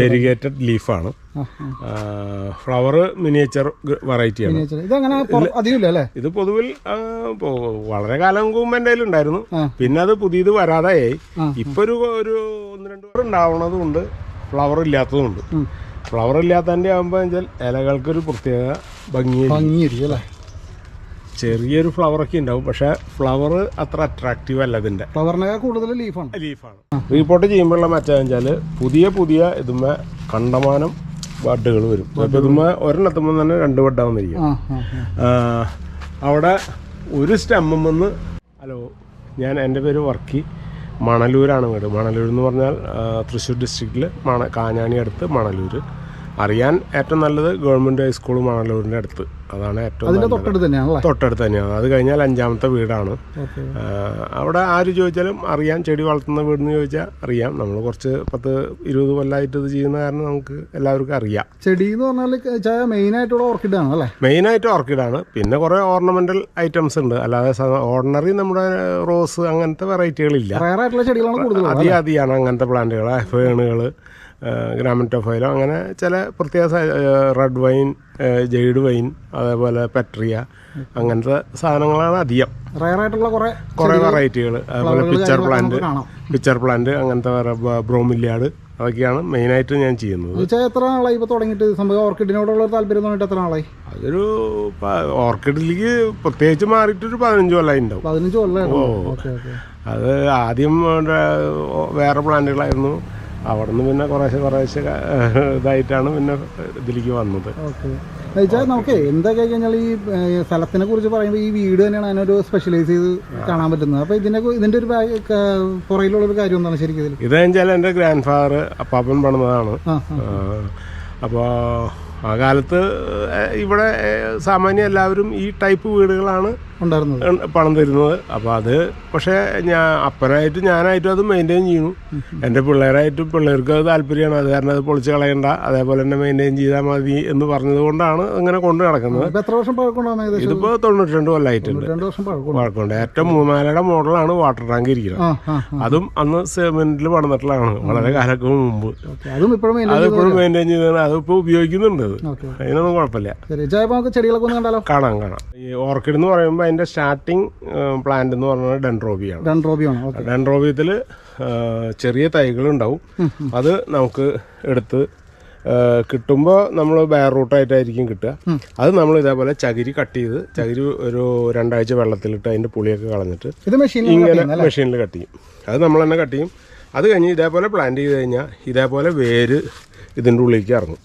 Variegated ലീഫാണ്. Flower miniature വെറൈറ്റിയാണ്. ഇതങ്ങനെ ഇത് പൊതുവിൽ വളരെ കാലം മുമ്പ് എന്റെ ഉണ്ടായിരുന്നു. പിന്നെ അത് പുതിയത് വരാതായി. ഇപ്പൊ ഒരു ഒരു ഒന്ന് രണ്ട് പേർ ഉണ്ടാവണതുണ്ട് ഫ്ലവർ ഇല്ലാത്തതുണ്ട് ഉം. ഫ്ലവർ ഇല്ലാത്തതിന്റെ ആകുമ്പോൾ ഇലകൾക്കൊരു പ്രത്യേക ഭംഗി ഭംഗിയിരിക്കും അല്ലേ? ചെറിയൊരു ഫ്ലവർ ഒക്കെ ഉണ്ടാവും പക്ഷെ ഫ്ലവർ അത്ര അട്രാക്റ്റീവ് അല്ല ഇതിന്റെ ഫ്ലവറിനേക്കാൾ കൂടുതൽ ലീഫാണ് ലീഫാണ് റീപോർട്ട് ചെയ്യുമ്പോഴുള്ള മറ്റേ വെച്ചാൽ പുതിയ പുതിയ ഇതുമ്മ കണ്ടമാനം ബഡുകൾ വരും. അപ്പോൾ ഇതുമ്മ ഒരെണ്ണത്തുമ്പോൾ തന്നെ രണ്ട് ബഡാവുന്നിരിക്കും. അവിടെ ഒരു സ്റ്റമ്മെന്ന് ഹലോ ഞാൻ എന്റെ പേര് വർക്കി മണലൂരാണ് വീട് മണലൂർ എന്ന് പറഞ്ഞാൽ തൃശ്ശൂർ ഡിസ്ട്രിക്റ്റിൽ മണ കാഞ്ഞാണി അടുത്ത് മണലൂർ അറിയാൻ ഏറ്റവും നല്ലത് ഗവൺമെന്റ് ഹൈസ്കൂൾ മണലൂരിന്റെ അടുത്ത്. അതാണ് ഏറ്റവും അതിന്റെ തൊട്ടടുത്ത് തന്നെയാണല്ലേ? തൊട്ടടുത്ത് തന്നെയാണ്. അത് കഴിഞ്ഞാൽ അഞ്ചാമത്തെ വീടാണ്. അവിടെ ആര് ചോദിച്ചാലും അറിയാം. ചെടി വളർത്തുന്ന വീടെന്ന് ചോദിച്ചാൽ അറിയാം. നമ്മൾ കുറച്ച് പത്ത് ഇരുപത് കൊല്ലമായിട്ട് ഇത് ചെയ്യുന്ന കാരണം നമുക്ക് എല്ലാവർക്കും അറിയാം. ചെടി എന്ന് പറഞ്ഞാൽ മെയിൻ ആയിട്ടുള്ള ഓർക്കിഡ് ആണ് അല്ലേ? മെയിനായിട്ട് ഓർക്കിഡാണ് പിന്നെ കുറേ ഓർണമെന്റൽ ഐറ്റംസ് ഉണ്ട്. അല്ലാതെ ഓർഡിനറി നമ്മുടെ റോസ് അങ്ങനത്തെ വെറൈറ്റികളില്ല ചെടികളാണ് കൂടുതൽ അധികം അങ്ങനത്തെ പ്ലാന്റുകൾ ഫേണുകൾ ഗ്രാമറ്റോഫൈലോ അങ്ങനെ ചില പ്രത്യേക റെഡ് വൈൻ ജെയ്ഡ് വൈൻ അതേപോലെ പെട്രിയ അങ്ങനത്തെ സാധനങ്ങളാണ് അധികം. റയർ ആയിട്ടുള്ള കുറെ കുറേ വെറൈറ്റികൾ അതുപോലെ പിക്ചർ പ്ലാന്റ് പിക്ചർ പ്ലാന്റ് അങ്ങനത്തെ വേറെ ബ്രോമില്യാട് അതൊക്കെയാണ് മെയിനായിട്ട് ഞാൻ ചെയ്യുന്നത്. എത്ര നാളായി ഇപ്പോൾ തുടങ്ങിയിട്ട്? സംഭവം ഓർക്കിഡിനോടുള്ള താല്പര്യം തോന്നിയിട്ട് എത്ര നാളായി? അതൊരു ഓർക്കിഡിലേക്ക് പ്രത്യേകിച്ച് മാറിയിട്ടൊരു പതിനഞ്ച് കൊല്ലായി ഉണ്ടാവും. പതിനഞ്ച് ഓക്കെ അത് ആദ്യം വേറെ പ്ലാന്റുകളായിരുന്നു അവിടെ നിന്ന് പിന്നെ കുറേശ്ശെ കുറേശ്ശെ ഇതായിട്ടാണ് പിന്നെ ഇതിലേക്ക് വന്നത്. നമുക്ക് എന്താ കഴിഞ്ഞാൽ ഈ സ്ഥലത്തിനെ കുറിച്ച് പറയുമ്പോൾ ഈ വീട് തന്നെയാണ് അതിനൊരു സ്പെഷ്യലൈസ് ചെയ്ത് കാണാൻ പറ്റുന്നത്. അപ്പോൾ ഇതിന്റെ ഇതിന്റെ ഒരു പുറയിലുള്ള പുറകിലുള്ള ഒരു കാര്യം എന്താണ് ശരിക്കും ഇതിൽ ഇത് വെച്ചാൽ എന്റെ ഗ്രാൻഡ് ഫാദർ അപ്പാപ്പൻ പണിതാണ് അപ്പോൾ ആ കാലത്ത് ഇവിടെ സാമാന്യം എല്ലാവരും ഈ ടൈപ്പ് വീടുകളാണ് ഉണ്ടായിരുന്നത്. പണം തരുന്നത്. അപ്പോൾ അത് പക്ഷേ ഞാൻ അപ്പനായിട്ട് ഞാനായിട്ടും അത് മെയിന്റെയിൻ ചെയ്യുന്നു. എന്റെ പിള്ളേരായിട്ടും പിള്ളേർക്ക് അത് താല്പര്യമാണ്. അത് കാരണം അത് പൊളിച്ച് കളയണ്ട. അതേപോലെ തന്നെ മെയിന്റെയിൻ ചെയ്താൽ മതി എന്ന് പറഞ്ഞത് കൊണ്ടാണ് അങ്ങനെ കൊണ്ടു നടക്കുന്നത്. എത്ര വർഷം പഴക്കമുണ്ടാണ് ഇതിപ്പോൾ തൊണ്ണൂറ്റി രണ്ട് കൊല്ലമായിട്ടുണ്ട് പഴക്കമുണ്ട് ഏറ്റവും മൂന്നാലയുടെ മോഡലാണ് വാട്ടർ ടാങ്ക് ഇരിക്കുന്നത്. അതും അന്ന് സിമെന്റിൽ പണിതിട്ടുള്ളതാണ്. വളരെ കാലങ്ങൾക്ക് മുമ്പ്. അതിപ്പോഴും മെയിന്റെയിൻ ചെയ്താണ് അതിപ്പോൾ ഉപയോഗിക്കുന്നുണ്ട്. ഓക്കെ അതിനൊന്നും കുഴപ്പമില്ല. ചെടികളൊക്കെ ഒന്ന് കണ്ടാലോ? കാണാം കാണാം. ഈ ഓർക്കിഡ് എന്ന് പറയുമ്പോൾ അതിന്റെ സ്റ്റാർട്ടിങ് പ്ലാന്റ് എന്ന് പറഞ്ഞാൽ ഡെൻഡ്രോബിയാണ് ഡെൻഡ്രോബിയാണ് ഡെൻഡ്രോബിയത്തിൽ ചെറിയ തൈകളുണ്ടാവും. അത് നമുക്ക് എടുത്ത് കിട്ടുമ്പോൾ നമ്മൾ ബയർ റൂട്ടായിട്ടായിരിക്കും കിട്ടുക. അത് നമ്മൾ ഇതേപോലെ ചകിരി കട്ട് ചെയ്ത് ചകിരി ഒരു രണ്ടാഴ്ച വെള്ളത്തിലിട്ട് അതിന്റെ പുളിയൊക്കെ കളഞ്ഞിട്ട് ഇങ്ങനെ മെഷീനിൽ കട്ട് ചെയ്യും. അത് നമ്മൾ തന്നെ കട്ട് ചെയ്യും. അത് കഴിഞ്ഞ് ഇതേപോലെ പ്ലാന്റ് ചെയ്ത് കഴിഞ്ഞാൽ ഇതേപോലെ വേര് ഇതിന്റെ ഉള്ളിലേക്ക് ഇറങ്ങും.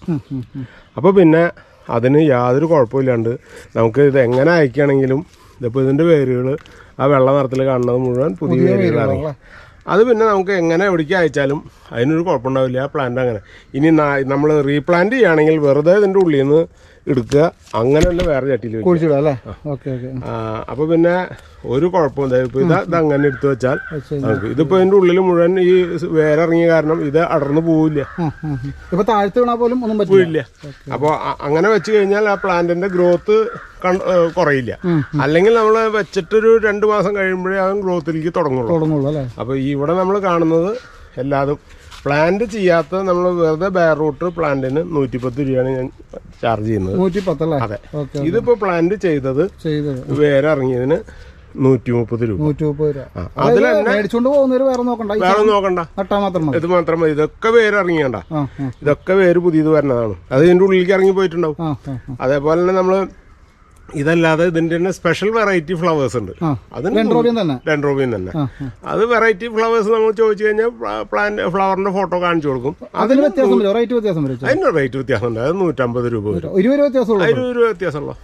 അപ്പോൾ പിന്നെ അതിന് യാതൊരു കുഴപ്പമില്ലാണ്ട് നമുക്ക് ഇത് എങ്ങനെ അയക്കുകയാണെങ്കിലും ഇതിപ്പോൾ ഇതിന്റെ വേരുകൾ ആ വെള്ള നിറത്തിൽ കാണുന്നത് മുഴുവൻ പുതിയ വേരുകളാണ്. അത് പിന്നെ നമുക്ക് എങ്ങനെ എവിടേക്ക് അയച്ചാലും അതിനൊരു കുഴപ്പമുണ്ടാവില്ല ആ പ്ലാന്റ് അങ്ങനെ. ഇനി നമ്മൾ റീപ്ലാന്റ് ചെയ്യുകയാണെങ്കിൽ വെറുതെ ഇതിന്റെ ഉള്ളിൽ നിന്ന് എടുക്കുക. അങ്ങനെയുള്ള വേറെ ചട്ടിയിൽ കുഴിച്ചിടുക അല്ലേ? Okay okay. അപ്പോൾ പിന്നെ ഒരു കുഴപ്പവും ഇപ്പോൾ ഇത് ഇത് അങ്ങനെ എടുത്തു വെച്ചാൽ ഇതിപ്പോ ഇതിപ്പോൾ ഇതിന്റെ ഉള്ളിൽ മുഴുവൻ ഈ വേരിറങ്ങിയ കാരണം ഇത് അടർന്നു പോവില്ല. ഇപ്പൊ താഴ്ത്തി വീണാൽ പോലും ഒന്നും പറ്റില്ല. അപ്പോൾ അങ്ങനെ വെച്ച് കഴിഞ്ഞാൽ ആ പ്ലാന്റിന്റെ ഗ്രോത്ത് കുറയില്ല. അല്ലെങ്കിൽ നമ്മൾ വെച്ചിട്ടൊരു രണ്ട് മാസം കഴിയുമ്പോഴേ ആ ഗ്രോത്തിലേക്ക് തുടങ്ങുള്ളൂ. തുടങ്ങുള്ളൂ അല്ലേ? അപ്പോൾ ഇവിടെ നമ്മൾ കാണുന്നത് എല്ലാതും പ്ലാന്റ് ചെയ്യാത്ത നമ്മൾ വെറുതെ ബയർ റൂട്ട് പ്ലാന്റിന് നൂറ്റിപ്പത്ത് രൂപയാണ് ഞാൻ ചാർജ് ചെയ്യുന്നത്. നൂറ്റി പത്തല്ലേ അതെ. ഇതിപ്പോ പ്ലാന്റ് ചെയ്തത് വേറെ ഇറങ്ങിയതിന് നൂറ്റി മുപ്പത് രൂപ. നൂറ്റി മുപ്പത് രൂപ മേടിച്ചോണ്ട് പോകുന്നവര് വേറെ നോക്കണ്ട. വേറെ നോക്കണ്ട. നട്ടാ മാത്രം ഇത് മാത്രം മതി. ഇതൊക്കെ വേര് ഇറങ്ങിയണ്ട ഇതൊക്കെ വേര് പുതിയത് വരണതാണ്. അത് ഇതിന്റെ ഉള്ളിലേക്ക് ഇറങ്ങി പോയിട്ടുണ്ടാവും. അതേപോലെ തന്നെ നമ്മൾ ഇതല്ലാതെ ഇതിന്റെ തന്നെ സ്പെഷ്യൽ വെറൈറ്റി ഫ്ലവേഴ്സ് ഉണ്ട്. അതിന് ഡെൻഡ്രോബിയം തന്നെ. ഡെൻഡ്രോബിയൻ തന്നെ. ആ അത് വെറൈറ്റി ഫ്ലവേഴ്സ് നമ്മൾ ചോദിച്ചു കഴിഞ്ഞാൽ പ്ലാന്റ് ഫ്ലവറിന്റെ ഫോട്ടോ കാണിച്ചു കൊടുക്കും. അതിന് വ്യത്യാസം റേറ്റ് വ്യത്യാസം അതിന് റേറ്റ് വ്യത്യാസമുണ്ട്. അത് നൂറ്റമ്പത് രൂപ വരും. ഇരുപത് രൂപ വ്യത്യാസമുള്ളൂ.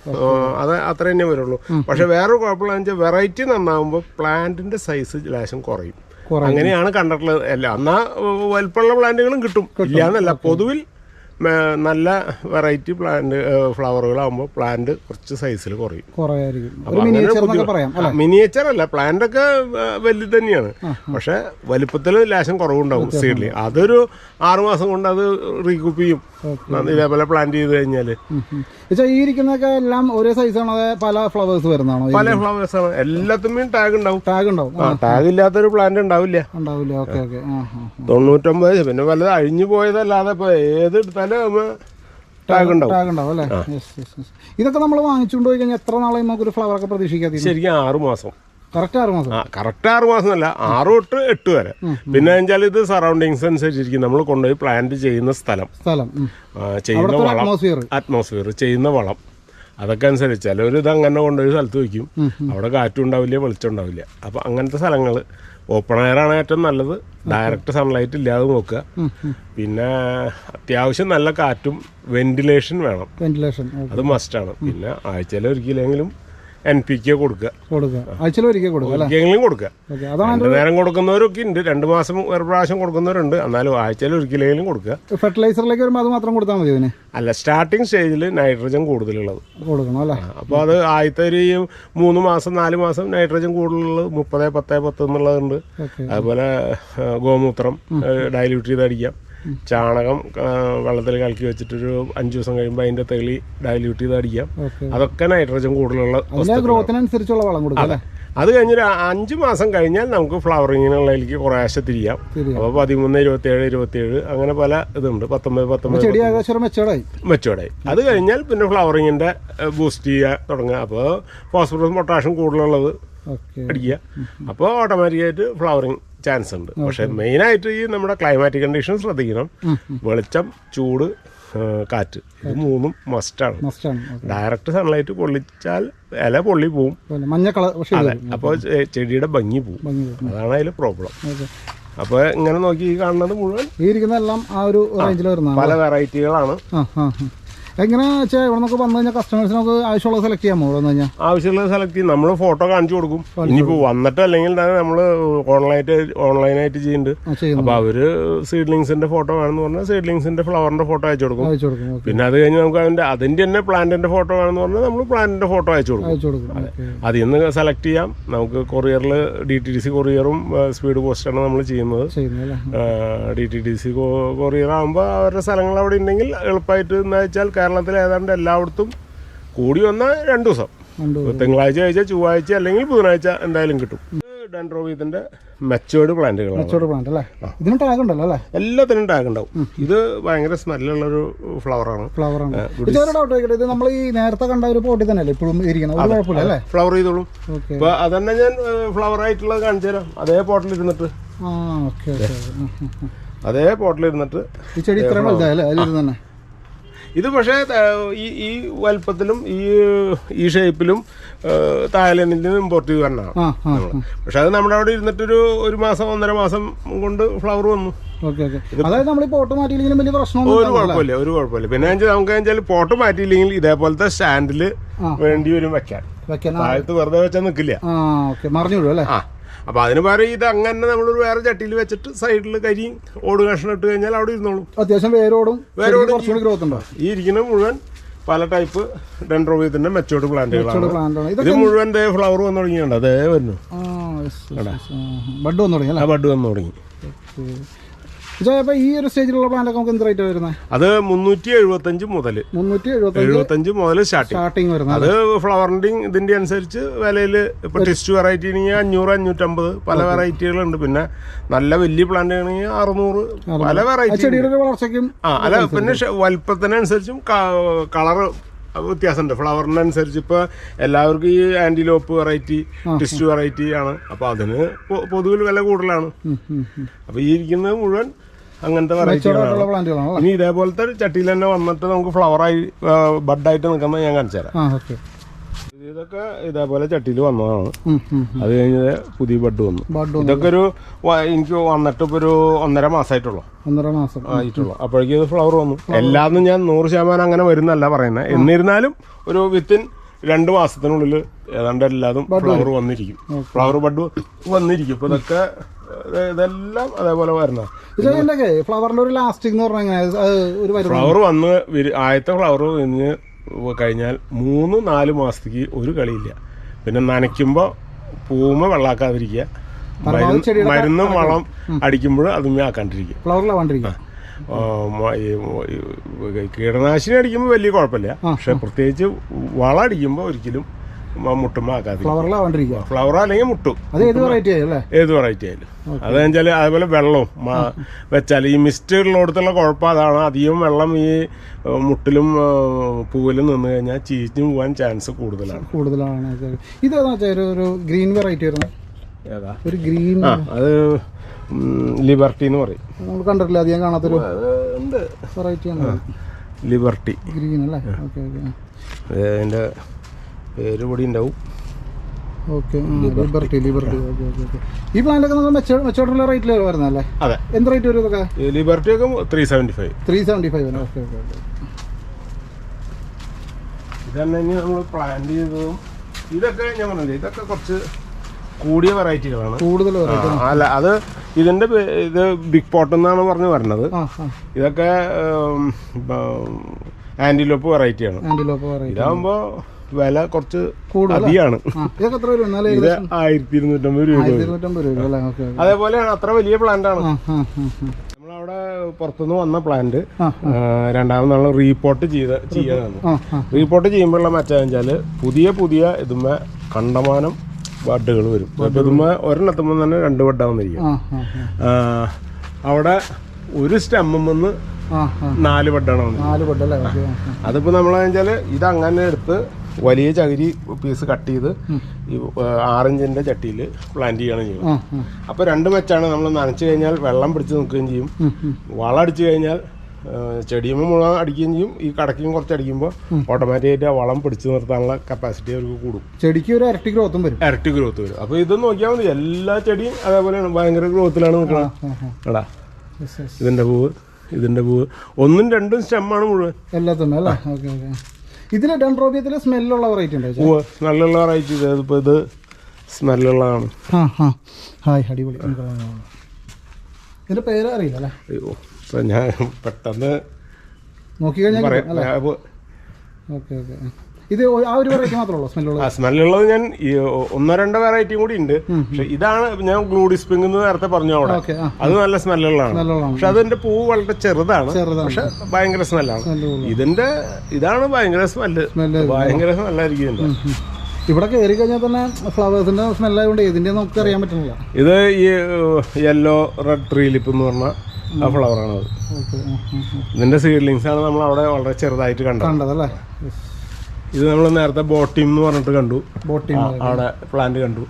അത് അത്ര തന്നെ വരുള്ളൂ. പക്ഷെ വേറെ കുഴപ്പമുള്ള വെച്ചാൽ വെറൈറ്റി നന്നാവുമ്പോൾ പ്ലാന്റിന്റെ സൈസ് ലേശം കുറയും. അങ്ങനെയാണ് കണ്ടിട്ടുള്ളത്. അല്ല എന്നാ വലിപ്പമുള്ള പ്ലാന്റുകളും കിട്ടും. ഇല്ലാന്നല്ല പൊതുവിൽ നല്ല വെറൈറ്റി പ്ലാന്റ് ഫ്ലവറുകളാകുമ്പോൾ പ്ലാന്റ് കുറച്ച് സൈസിൽ കുറയും. മിനിയേച്ചർ അല്ലെ? മിനിയേച്ചർ അല്ല പ്ലാന്റ് ഒക്കെ വലുത് തന്നെയാണ്. പക്ഷെ വലിപ്പത്തിൽ ലാശം കുറവുണ്ടാവും സീഡിൽ അതൊരു ആറുമാസം കൊണ്ട് അത് റീകൂപ്പ് ചെയ്യും. ഇതേപോലെ പ്ലാന്റ് ചെയ്ത് കഴിഞ്ഞാൽ വെച്ചാൽ ഈ ഇരിക്കുന്നതൊക്കെ എല്ലാം ഒരേ സൈസ് ആണോ പല ഫ്ലവേഴ്സ് വരുന്നതാണോ? പല ഫ്ലവേഴ്സ് ആണ്. എല്ലാത്തിനും ടാഗ് ഉണ്ടാവും. ടാഗ് ഉണ്ടാവും. ടാഗ് ഇല്ലാത്തൊരു പ്ലാന്റ് ഉണ്ടാവില്ല. ഉണ്ടാവില്ല. Okay okay. തൊണ്ണൂറ്റൊമ്പത് പിന്നെ വല്ലത് അഴിഞ്ഞു പോയതല്ലാതെ ഇപ്പൊ ഏത് എടുത്താലും ടാഗ് ഉണ്ടാവും ടാഗ് ഉണ്ടാവും. അല്ലേ? ഇതൊക്കെ നമ്മൾ വാങ്ങിച്ചുകൊണ്ട് പോയി കഴിഞ്ഞാൽ എത്ര നാളെ നമുക്ക് ഒരു ഫ്ലവർ ഒക്കെ പ്രതീക്ഷിക്കാതെ ശരിക്കും ആറ് മാസം. കറക്റ്റ് ആറ് മാസം. ആ കറക്റ്റ് ആറ് മാസം അല്ല ആറ് തൊട്ട് എട്ട് വരെ. പിന്നെ വെച്ചാൽ ഇത് സറൗണ്ടിങ്സ് അനുസരിച്ചിരിക്കും. നമ്മൾ കൊണ്ടുപോയി പ്ലാന്റ് ചെയ്യുന്ന സ്ഥലം. സ്ഥലം ചെയ്യുന്ന വളം അറ്റ്മോസ്ഫിയർ അറ്റ്മോസ്ഫിയർ ചെയ്യുന്ന വളം. അതൊക്കെ അനുസരിച്ച് ചിലവർ ഇത് അങ്ങനെ കൊണ്ടുപോയി സ്ഥലത്ത് വയ്ക്കും. അവിടെ കാറ്റും ഉണ്ടാവില്ല വെളിച്ചം ഉണ്ടാവില്ല. അപ്പം അങ്ങനത്തെ സ്ഥലങ്ങൾ ഓപ്പൺ എയർ ആണ് ഏറ്റവും നല്ലത്. ഡയറക്റ്റ് സൺലൈറ്റ് ഇല്ലാതെ നോക്കുക. പിന്നെ അത്യാവശ്യം നല്ല കാറ്റും വെന്റിലേഷൻ വേണം. വെന്റിലേഷൻ അത് ആണ്. പിന്നെ ആഴ്ചയിൽ ഒരിക്കലെങ്കിലും എൻ പി കെ കൊടുക്കുക. കൊടുക്കുക. ആഴ്ചയിൽ ഒരിക്കൽ കൊടുക്കുക അല്ലേ? ഒരിക്കലെങ്കിലും കൊടുക്കുക. ഓക്കേ, അതാണ് രണ്ടു നേരം കൊടുക്കുന്നവരൊക്കെ ഉണ്ട്. രണ്ട് മാസം ഒരു പ്രാവശ്യം കൊടുക്കുന്നവരുണ്ട്. എന്നാലും ആഴ്ചയിൽ ഒരിക്കലെങ്കിലും കൊടുക്കുക. ഫെർട്ടിലൈസറിലേക്ക് വരുമ്പോൾ അത് മാത്രം കൊടുത്താൽ മതി ഇതിന് അല്ല സ്റ്റാർട്ടിങ് സ്റ്റേജിൽ നൈട്രജൻ കൂടുതലുള്ളത്. കൊടുക്കണം അല്ലേ? അപ്പോൾ അത് ആദ്യത്തെ ഒരു ഈ മൂന്ന് മാസം നാല് മാസം നൈട്രജൻ കൂടുതലുള്ളത് മുപ്പത് പത്ത് പത്ത് എന്നുള്ളതുണ്ട്. ഓക്കെ. അതുപോലെ ആ, ഗോമൂത്രം ഡൈല്യൂട്ട് ചെയ്ത് അടിക്കാം ചാണകം വെള്ളത്തിൽ കലക്കി വെച്ചിട്ടൊരു അഞ്ച് ദിവസം കഴിയുമ്പോൾ അതിന്റെ തെളി ഡയല്യൂട്ട് ചെയ്ത് അടിക്കാം. അതൊക്കെ നൈട്രജൻ കൂടുതലുള്ള. ഗ്രോത്തിനനുസരിച്ചുള്ള വളം കൊടുക്കുക അല്ലേ? അത് കഴിഞ്ഞൊരു അഞ്ച് മാസം കഴിഞ്ഞാൽ നമുക്ക് ഫ്ലവറിങ്ങിനുള്ളതിലേക്ക് കുറേശ്ശെ തിരിയാം. തിരിയാം. അപ്പോൾ പതിമൂന്ന് ഇരുപത്തിയേഴ് ഇരുപത്തിയേഴ് അങ്ങനെ പല ഇതുണ്ട്. പത്തൊമ്പത് പത്തൊമ്പത് മെച്ചോടായി മെച്ചോർഡായി മെച്ചോർഡായി അത് കഴിഞ്ഞാൽ പിന്നെ ഫ്ലവറിങ്ങിന്റെ ബൂസ്റ്റ് ചെയ്യുക തുടങ്ങുക. അപ്പോൾ ഫോസ്ഫറസ് പൊട്ടാഷ്യം കൂടുതലുള്ളത് അടിക്കുക. അപ്പോൾ ഓട്ടോമാറ്റിക്കായിട്ട് ഫ്ലവറിങ് ചാൻസ് ഉണ്ട് പക്ഷേ മെയിനായിട്ട് ഈ നമ്മുടെ ക്ലൈമാറ്റിക് കണ്ടീഷൻ ശ്രദ്ധിക്കണം. വെളിച്ചം ചൂട് കാറ്റ്. ഇത് മൂന്നും മസ്റ്റാണ് ഡയറക്റ്റ് സൺലൈറ്റ് പൊള്ളിച്ചാൽ ഇല പൊള്ളി പോവും. മഞ്ഞ കളർ അതെ. അപ്പോൾ ചെടിയുടെ ഭംഗി പോവും. അതാണ് അതിൽ പ്രോബ്ലം അപ്പോൾ ഇങ്ങനെ നോക്കി കാണുന്നത് മുഴുവൻ ഈ ഇരിക്കുന്നതെല്ലാം ആ ഒരു റേഞ്ചിൽ വരുന്ന പല വെറൈറ്റികളാണ്. എങ്ങനെ വെച്ചാൽ ഇവിടെ നമുക്ക് വന്നു കഴിഞ്ഞാൽ കസ്റ്റമേഴ്സിന് നമുക്ക് ആവശ്യമുള്ളത് സെലക്ട് ചെയ്യാമോ ഇവിടെ വന്നു കഴിഞ്ഞാൽ ആവശ്യമുള്ളത് സെലക്ട് ചെയ്യും. നമ്മൾ ഫോട്ടോ കാണിച്ചു കൊടുക്കും. ഇനിയിപ്പോൾ വന്നിട്ട് അല്ലെങ്കിൽ തന്നെ നമ്മൾ ഓൺലൈനായിട്ട് ഓൺലൈനായിട്ട് ചെയ്യുന്നുണ്ട്. അപ്പോൾ അവർ സീഡ്ലിങ്സിന്റെ ഫോട്ടോ വേണമെന്ന് പറഞ്ഞാൽ സീഡ്ലിങ്സിന്റെ ഫ്ലവറിന്റെ ഫോട്ടോ അയച്ചു കൊടുക്കും. പിന്നെ അത് കഴിഞ്ഞ് നമുക്ക് അതിന്റെ അതിന്റെ തന്നെ പ്ലാന്റിന്റെ ഫോട്ടോ വേണമെന്ന് പറഞ്ഞാൽ നമ്മൾ പ്ലാന്റിന്റെ ഫോട്ടോ അയച്ചു കൊടുക്കും. അതിൽ നിന്ന് സെലക്ട് ചെയ്യാം. നമുക്ക് കൊറിയറിൽ ഡി ടി ഡി സി കൊറിയറും സ്പീഡ് പോസ്റ്റാണ് നമ്മൾ ചെയ്യുന്നത്. ചെയ്യുന്നു D T D C courier ആകുമ്പോൾ അവരുടെ സ്ഥലങ്ങൾ അവിടെ ഉണ്ടെങ്കിൽ എളുപ്പമായിട്ട് എന്ന് വെച്ചാൽ കേരളത്തിൽ ഏതാണ്ട് എല്ലായിടത്തും കൂടി വന്നാൽ രണ്ടു ദിവസം തിങ്കളാഴ്ച കഴിച്ചാൽ ചൊവ്വാഴ്ച അല്ലെങ്കിൽ ബുധനാഴ്ച എന്തായാലും കിട്ടും. ഡെൻഡ്രോവീത്തിന്റെ മെച്ചേർഡ് പ്ലാന്റുകളാണ് മെച്ചോർഡ് പ്ലാന്റ് അല്ലേ? ഇതിന് ടാഗ് ഉണ്ടല്ലോ അല്ലേ? എല്ലാത്തിനും ടാഗ് ഉണ്ടാവും. ഇത് ഭയങ്കര സ്മെല്ലുള്ളൊരു ഫ്ലവറാണ് ഫ്ലവർ ആണ്. ഇത് ഒരു ഇത് നമ്മൾ ഈ നേരത്തെ കണ്ട ഒരു പോട്ടി തന്നെ ഇപ്പോഴും ഇരിക്കുന്നത് ഒരു അല്ലേ? ഫ്ലവർ ചെയ്തോളും. ഇപ്പൊ അതന്നെ ഞാൻ ഫ്ലവർ ആയിട്ടുള്ളത് കാണിച്ചു തരാം. അതേ പോട്ടിൽ ഇരുന്നിട്ട്. അതേ പോട്ടിൽ ഇരുന്നിട്ട് ഈ ചെടി ഇത്രയും വലുതായാലേ അതിലിരുന്ന് തന്നെ? ഇത് പക്ഷേ ഈ ഈ വലുപ്പത്തിലും ഈ ഈ ഷേപ്പിലും തായ്ലൻഡിൽ നിന്ന് ഇമ്പോർട്ട് ചെയ്ത് വരണതാണ്. പക്ഷെ അത് നമ്മുടെ അവിടെ ഇരുന്നിട്ടൊരു ഒരു മാസം ഒന്നര മാസം കൊണ്ട് ഫ്ലവർ വന്നു. Okay okay. അതായത് നമ്മൾ ഈ പോട്ട് മാറ്റിയില്ലെങ്കിലും വലിയ പ്രശ്നമൊന്നും ഒരു കുഴപ്പമില്ല ഒരു കുഴപ്പമില്ല. പിന്നെ നമുക്ക് വെച്ചാൽ പോട്ട് മാറ്റിയില്ലെങ്കിൽ ഇതേപോലത്തെ സ്റ്റാൻഡിൽ ആ. വേണ്ടി വരും വെക്കാൻ. വെക്കാൻ വെറുതെ വെച്ചാൽ നിൽക്കില്ല ആ മറിഞ്ഞു വിടും അല്ലേ? ആ അപ്പൊ അതിന് പകരം ഇത് അങ്ങനെ നമ്മളൊരു വേറെ ചട്ടിയിൽ വെച്ചിട്ട് സൈഡിൽ കരി ഓട് കഷ്ണം ഇട്ട് കഴിഞ്ഞാൽ അവിടെ ഇരുന്നോളും. അത്യാവശ്യം വേരോടും വേരോടും ഗ്രോത്ത് ഉണ്ടോ ഈ ഇരിക്കുന്ന മുഴുവൻ പല ടൈപ്പ് ഡെൻഡ്രോവിയത്തിന്റെ മെച്ചോർഡ് പ്ലാന്റുകളാണ് ഇത് മുഴുവൻ ഫ്ലവർ വന്നു തുടങ്ങിയുണ്ട് അതേ വരുന്നു. ബഡ് വന്നു തുടങ്ങി ആ ബഡ് വന്നു തുടങ്ങി. അപ്പോൾ ഈ ഒരു സ്റ്റേജിലുള്ള നമുക്ക് എന്ത് റേറ്റ് വരുന്നത് അത് മുന്നൂറ്റി എഴുപത്തഞ്ച് മുതൽ മുന്നൂറ്റി എഴുപത്തഞ്ച് എഴുപത്തഞ്ച് മുതൽ സ്റ്റാർട്ടിങ് സ്റ്റാർട്ടിങ് വരുന്നത് അത് ഫ്ലവറിന്റെ ഇതിന്റെ അനുസരിച്ച് വിലയിൽ ഇപ്പൊ ടെസ്റ്റ് വെറൈറ്റി ആണെങ്കിൽ അഞ്ഞൂറ് അഞ്ഞൂറ്റമ്പത് പല വെറൈറ്റികളുണ്ട് പിന്നെ നല്ല വലിയ പ്ലാന്റ് ആണെങ്കിൽ അറുന്നൂറ് പല വെറൈറ്റി ചെടിയുടെ വളർച്ചയ്ക്കും ആ അല്ല പിന്നെ വലിപ്പത്തിനനുസരിച്ചും കളറ് വ്യത്യാസമുണ്ട്. ഫ്ലവറിനനുസരിച്ച് ഇപ്പോൾ എല്ലാവർക്കും ഈ ആന്റിലോപ്പ് വെറൈറ്റി ടിസ്റ്റ് വെറൈറ്റി ആണ്. അപ്പോൾ അതിന് പൊതുവിൽ വില കൂടുതലാണ്. അപ്പോൾ ഈ ഇരിക്കുന്നത് മുഴുവൻ അങ്ങനത്തെ വെറൈറ്റികളാണ് പ്ലാന്റുകളാണ് ഇനി ഇതേപോലത്തെ ചട്ടിയിൽ തന്നെ വന്നിട്ട് നമുക്ക് ഫ്ലവറായി ബഡായിട്ട് നിൽക്കുന്നത് ഞാൻ കാണിച്ചു തരാം. ഇതൊക്കെ ഇതേപോലെ ചട്ടിയിൽ വന്നതാണ്. അത് കഴിഞ്ഞത് പുതിയ ബഡ് വന്നു. ഇതൊക്കെ ഒരു എനിക്ക് വന്നിട്ട് ഇപ്പൊ ഒരു ഒന്നര മാസമായിട്ടുള്ളൂ ഒന്നര മാസം. ആയിട്ടുള്ളൂ. അപ്പോഴേക്കും ഇത് ഫ്ലവർ വന്നു. എല്ലാന്നും ഞാൻ നൂറ് ശതമാനം അങ്ങനെ വരുന്നല്ല പറയുന്നത് എന്നിരുന്നാലും ഒരു വിത്തിൻ രണ്ട് മാസത്തിനുള്ളിൽ ഏതാണ്ട് എല്ലാതും ഫ്ലവർ വന്നിരിക്കും. ഫ്ലവർ ബഡ് വന്നിരിക്കും. ഇപ്പൊ ഇതൊക്കെ ഇത് ഇതെല്ലാം അതേപോലെ ഇതിന്റെ ഫ്ലവറിന്റെ ഒരു ലാസ്റ്റിംഗ് എന്ന് പറഞ്ഞാൽ ഫ്ലവർ വന്ന് ആദ്യത്തെ ഫ്ലവർ കഴിഞ്ഞ് കഴിഞ്ഞാൽ മൂന്ന് നാല് മാസത്തേക്ക് ഒരു കളിയില്ല. പിന്നെ നനയ്ക്കുമ്പോൾ പൂമ വെള്ളാക്കാതിരിക്കുക. മരുന്ന് വളം അടിക്കുമ്പോൾ അതുമേ ആക്കാണ്ടിരിക്കുക. ഫ്ലവറിലാവാണ്ടിരിക്കും ആ, ഈ ഈ കീടനാശിനി അടിക്കുമ്പോൾ വലിയ കുഴപ്പമില്ല. പക്ഷെ പ്രത്യേകിച്ച് വളം അടിക്കുമ്പോൾ ഒരിക്കലും മ- മുട്ടുമ്പോൾ ആക്കാതിരിക്കും ഫ്ലവറിലാവാണ്ടിരിക്കുക ഫ്ലവർ അല്ലെങ്കിൽ മുട്ടും. അത് ഏത് വെറൈറ്റി ആയി അല്ലേ? ഏത് വെറൈറ്റി ആയാലും. അത് വെച്ചാൽ അതേപോലെ വെള്ളവും വെച്ചാൽ ഈ മിസ്റ്റ് ഉള്ളിടത്തുള്ള കുഴപ്പം അതാണ്. അധികം വെള്ളം ഈ മുട്ടിലും പൂവിലും നിന്ന് കഴിഞ്ഞാൽ ചീഞ്ഞു പോകാൻ ചാൻസ് കൂടുതലാണ്. കൂടുതലാണ്. ഇത്. ഇതേതാ വെച്ചാൽ ഒരു ഗ്രീൻ വെറൈറ്റി വരുന്നത് ഏതാ? ഒരു ഗ്രീൻ അത് ലിബർട്ടി എന്ന് പറയും. നമ്മൾ കണ്ടിട്ടില്ല? അധികം കാണാത്തൊരു അത് ഉണ്ട്. വെറൈറ്റി ആണ്. ലിബർട്ടി ഗ്രീൻ അല്ലേ? ഓക്കെ ഓക്കെ അതിന്റെ പേര് കൂടി ഉണ്ടാവും. Okay liberty liberty okay okay okay ഈ പ്ലാന്റൊക്കെ നമ്മൾ മെച്ചോ മെച്ചോട്ടുള്ള റേറ്റിൽ വരുന്നതല്ലേ? അതെ. എന്ത് റേറ്റ് വരും ഇതൊക്കെ? ഈ ലിബർട്ടി ഒക്കെ three seventy five three seventy five okay okay okay ഇതന്നെ ഇനി നമ്മൾ പ്ലാൻ ചെയ്തതും ഇതൊക്കെ ഞാൻ പറഞ്ഞില്ലേ ഇതൊക്കെ കുറച്ച് കൂടിയ വെറൈറ്റികളാണ് കൂടുതൽ വെറൈറ്റി അല്ല അത് ഇതിന്റെ ഇത് ബിഗ് പോട്ട് എന്നാണ് വരുന്നത് പറഞ്ഞത് ഇതൊക്കെ ആന്റിലോപ്പ് വെറൈറ്റിയാണ് ആന്റിലോപ്പ് വെറൈറ്റി ഇതാകുമ്പോ വില കുറച്ച് കൂടുതലാണ് ഇത് ആയിരത്തി ഇരുന്നൂറ്റമ്പത് രൂപ അതേപോലെയാണ് അത്ര വലിയ പ്ലാന്റ് ആണ്. നമ്മളവിടെ പുറത്തുനിന്ന് വന്ന പ്ലാന്റ് രണ്ടാമത് നമ്മൾ റീപോർട്ട് ചെയ്ത ആ റീപോർട്ട് ചെയ്യുമ്പോഴുള്ള മെച്ചാന്ന് വെച്ചാൽ പുതിയ പുതിയ ഇതുമ്മ കണ്ടമാനം ബഡുകൾ വരും. അപ്പോൾ ഇതുമ്മ ഒരെണ്ണത്തുമ്പോൾ തന്നെ രണ്ട് ബഡാവുന്നിരിക്കും അവിടെ ഒരു സ്റ്റമ്മെന്ന് നാല് ബഡാണ് അതിപ്പോ നമ്മൾ വെച്ചാൽ ഇത് അങ്ങനെ എടുത്ത് വലിയ ചകിരി പീസ് കട്ട് ചെയ്ത് ഈ ആറഞ്ചിന്റെ ചട്ടിയിൽ പ്ലാന്റ് ചെയ്യണം ചെയ്യും അപ്പൊ രണ്ടും അപ്പോൾ രണ്ട് മെച്ചാണ് നമ്മൾ നനച്ചു കഴിഞ്ഞാൽ വെള്ളം പിടിച്ച് നിൽക്കുകയും ചെയ്യും. വളം അടിച്ചു കഴിഞ്ഞാൽ ചെടിയും മുഴുവൻ അടിക്കുകയും ചെയ്യും. ഈ കടക്കും കുറച്ച് അടിക്കുമ്പോൾ ഓട്ടോമാറ്റിക്കായിട്ട് വളം പിടിച്ചു നിർത്താനുള്ള കപ്പാസിറ്റി അവർക്ക് കൂടും. ചെടിക്ക് ഒരു ഇരട്ടി ഗ്രോത്തും വരും. ഇരട്ടി ഗ്രോത്ത് വരും. അപ്പോൾ ഇത് നോക്കിയാൽ മതി. എല്ലാ ചെടിയും അതേപോലെയാണ്. ഭയങ്കര ഗ്രോത്തിലാണ് നിൽക്കുന്നത് ഇതിന്റെ എടാ. പൂവ് ഇതിന്റെ പൂവ്. ഒന്നും രണ്ടും സ്റ്റെമ്മാണ് മുഴുവൻ. എല്ലാത്തും അല്ലേ? Okay okay. ഇതിൽ ഡെൻഡ്രോബിയത്തിൽ സ്മെല്ലുള്ള വെറൈറ്റി ഉണ്ടോ സ്മെല്ലുള്ള വെറൈറ്റി ഇത് ഇപ്പോൾ ഇത് സ്മെല്ലുള്ളതാണ്. ആ ആ. ഹായ് അടിപൊളി. ഇതിന്റെ ഇതിന്റെ പേര് അറിയില്ല അല്ലേ? അയ്യോ ഇപ്പം ഞാൻ പെട്ടെന്ന് നോക്കിക്കഴിഞ്ഞാൽ ഓക്കെ ഓക്കെ. ഇത് ആ ഒരു വെറൈറ്റി മാത്രമേ ഉള്ളൂ? ആ സ്മെല്ലുള്ളത് ഞാൻ ഒന്നോ രണ്ടോ വെറൈറ്റിയും കൂടി ഉണ്ട്. പക്ഷെ ഇതാണ് ഞാൻ ഗ്ലൂഡി സ്പ്രിംഗ് എന്ന് നേരത്തെ പറഞ്ഞു അവിടെ. അത് നല്ല സ്മെല്ലുള്ളതാണ് പക്ഷെ അതിന്റെ പൂവ് വളരെ ചെറുതാണ്. പക്ഷെ ഭയങ്കര സ്മെല്ലാണ് ഇതിന്റെ ഇതാണ് ഭയങ്കര സ്മെല്ല് ഭയങ്കര സ്മെല്ലായിരിക്കും ഇതിന്റെ ഇവിടെ കയറി കഴിഞ്ഞാൽ തന്നെ ഫ്ലവേഴ്സിന്റെ സ്മെല്ലായതുകൊണ്ട് ഇതിന്റെ നമുക്ക് അറിയാൻ പറ്റുന്നില്ല. ഇത് ഈ യെല്ലോ റെഡ് ട്രീ ലിപ്പ് എന്ന് പറഞ്ഞ ആ ഫ്ലവറാണ് അത് ഇതിന്റെ സീഡ്ലിങ്സ് ആണ് നമ്മൾ അവിടെ വളരെ ചെറുതായിട്ട് കണ്ടത്. കണ്ടതല്ലേ? ഇത് നമ്മൾ നേരത്തെ ബോട്ടിംഗ് എന്ന് പറഞ്ഞിട്ട് കണ്ടു. ബോട്ടിംഗ് അവിടെ പ്ലാന്റ് കണ്ടു.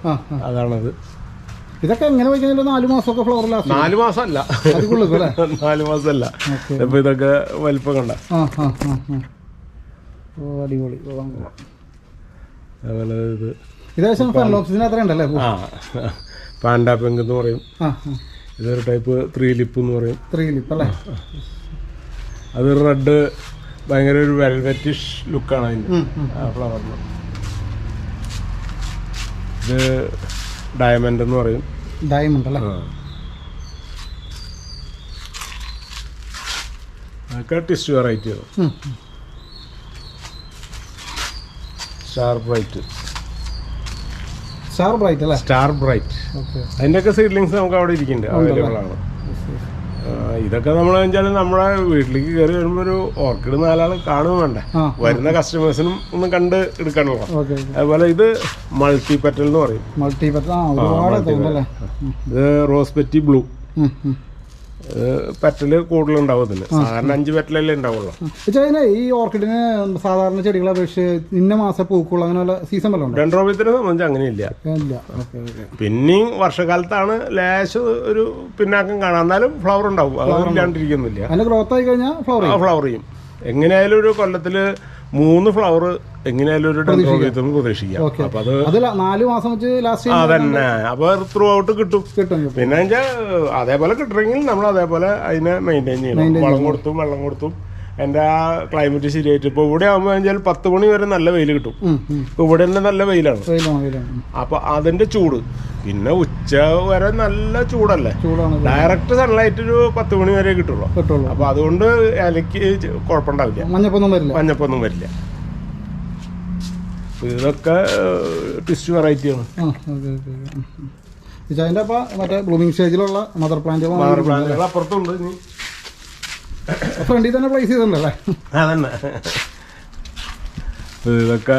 അതാണത്. ഇതൊക്കെ എങ്ങനെ നാലു മാസം നാല് മാസമൊക്കെ ഫ്ലവർ ലാസ്റ്റ് നാല് മാസമല്ല. നാല് മാസമല്ല. ഇപ്പൊ ഇതൊക്കെ വലിപ്പം കണ്ട. അടിപൊളി. അതുപോലെ ഇത്. ഇതേകദേശം ഫെർലോക്സിന് അത്ര ഉണ്ടല്ലേ? പാൻഡാ പെങ്ക് എന്ന് പറയും. ഇതൊരു ടൈപ്പ് ത്രീ ലിപ്പ് എന്ന് പറയും. ത്രീ ലിപ്പ് അല്ലേ? അത് റെഡ് ഭയങ്കര ഒരു വെൽവെറ്റിഷ് ലുക്കാണ് അതിന്റെ. ആ ഫ്ലവറിന് ഇത് ഡയമണ്ട് എന്ന് പറയും. ഡയമണ്ട് അല്ലേ. അതൊക്കെ ടിസ്റ്റ് വെറൈറ്റിയാണ്. സ്റ്റാർ ബ്രൈറ്റ് സ്റ്റാർ ബ്രൈറ്റ് അല്ലേ? സ്റ്റാർ ബ്രൈറ്റ് അതിന്റെയൊക്കെ സീഡ്ലിങ്സ് നമുക്ക് അവിടെ ഇരിക്കുന്നുണ്ട്. അവൈലബിൾ ആണ്. ഇതൊക്കെ നമ്മൾ വെച്ചാൽ നമ്മുടെ വീട്ടിലേക്ക് കയറി വരുമ്പോൾ ഒരു ഓർക്കിഡ് നാലാൾ കാണുക വേണ്ടേ. വരുന്ന കസ്റ്റമേഴ്സിനും ഒന്ന് കണ്ട് എടുക്കണല്ലോ അതുപോലെ ഇത് മൾട്ടി പെറ്റൽ എന്ന് പറയും. മൾട്ടി ഇത് റോസ് പെറ്റി ബ്ലൂ പെറ്റൽ കൂടുതലുണ്ടാവും ഇതിന്. സാധാരണ അഞ്ച് പെറ്റലല്ലേ ഉണ്ടാവുള്ളൂ. ഈ ഓർക്കിഡിന് സാധാരണ ചെടികളെ അപേക്ഷിച്ച് ഇന്ന മാസം പൂക്കുള്ള അങ്ങനെയുള്ള സീസൺ വല്ലതും ഡെൻഡ്രോബിയത്തിനെ സംബന്ധിച്ച് അങ്ങനെയില്ല. പിന്നെയും വർഷകാലത്താണ് ലേശം ഒരു പിന്നാക്കം കാണാം. എന്നാലും ഫ്ലവർ ഉണ്ടാവും. അത് ഇല്ലാണ്ടിരിക്കുന്നില്ല. അതിന്റെ ഗ്രോത്ത് ആയി കഴിഞ്ഞാൽ ഫ്ലവർ ഫ്ലവർ ചെയ്യും. എങ്ങനെയായാലും ഒരു കൊല്ലത്തിൽ മൂന്ന് ഫ്ലവർ എങ്ങനെയായാലും ഒരു ഡെൻഡ്രോബിയത്തിൽ നിന്ന് പ്രതീക്ഷിക്കാം. അപ്പൊ അത് അത് നാല് മാസം വെച്ച് ലാസ്റ്റ് അതന്നെ. അപ്പൊ ത്രൂ ഔട്ട് കിട്ടും. പിന്നെ അതേപോലെ കിട്ടണമെങ്കിൽ നമ്മൾ അതേപോലെ അതിനെ മെയിന്റെയിൻ ചെയ്യണം. വളം കൊടുത്തും വെള്ളം കൊടുത്തും. എന്റെ ആ ക്ലൈമറ്റ് ശരിയായിട്ട് ഇപ്പോൾ ഇവിടെ ആകുമ്പോൾ വെച്ചാൽ പത്ത് മണി വരെ നല്ല വെയിൽ കിട്ടും. ഇപ്പോൾ ഇവിടെ തന്നെ നല്ല വെയിലാണ്. വെയിലാണ് വെയിലാണ്. അപ്പൊ അതിന്റെ ചൂട്. പിന്നെ ഉച്ച വരെ നല്ല ചൂടല്ലേ. ഡയറക്റ്റ് സൺലൈറ്റ് ഒരു പത്ത് മണി വരെ കിട്ടുള്ളൂ. കിട്ടുള്ളൂ. അപ്പൊ അതുകൊണ്ട് ഇലയ്ക്ക് കുഴപ്പമുണ്ടാവില്ല മഞ്ഞപ്പൊന്നും വരില്ല. മഞ്ഞപ്പൊന്നും വരില്ല. അപ്പൊ ഇതൊക്കെ ട്വിസ്റ്റ് വെറൈറ്റിയാണ്. ആ ഓക്കെ ഓക്കെ ഇതിന്റെ അപ്പൊ മറ്റേ ബ്ലൂമിംഗ് സ്റ്റേജിലുള്ള മദർ മദർ പ്ലാന്റുകൾ അപ്പുറത്തുണ്ട് ഇനി. ഫ്രണ്ടിൽ തന്നെ പ്ലേസ് ചെയ്തിട്ടുണ്ടല്ലേ അതന്നെ. ഇതൊക്കെ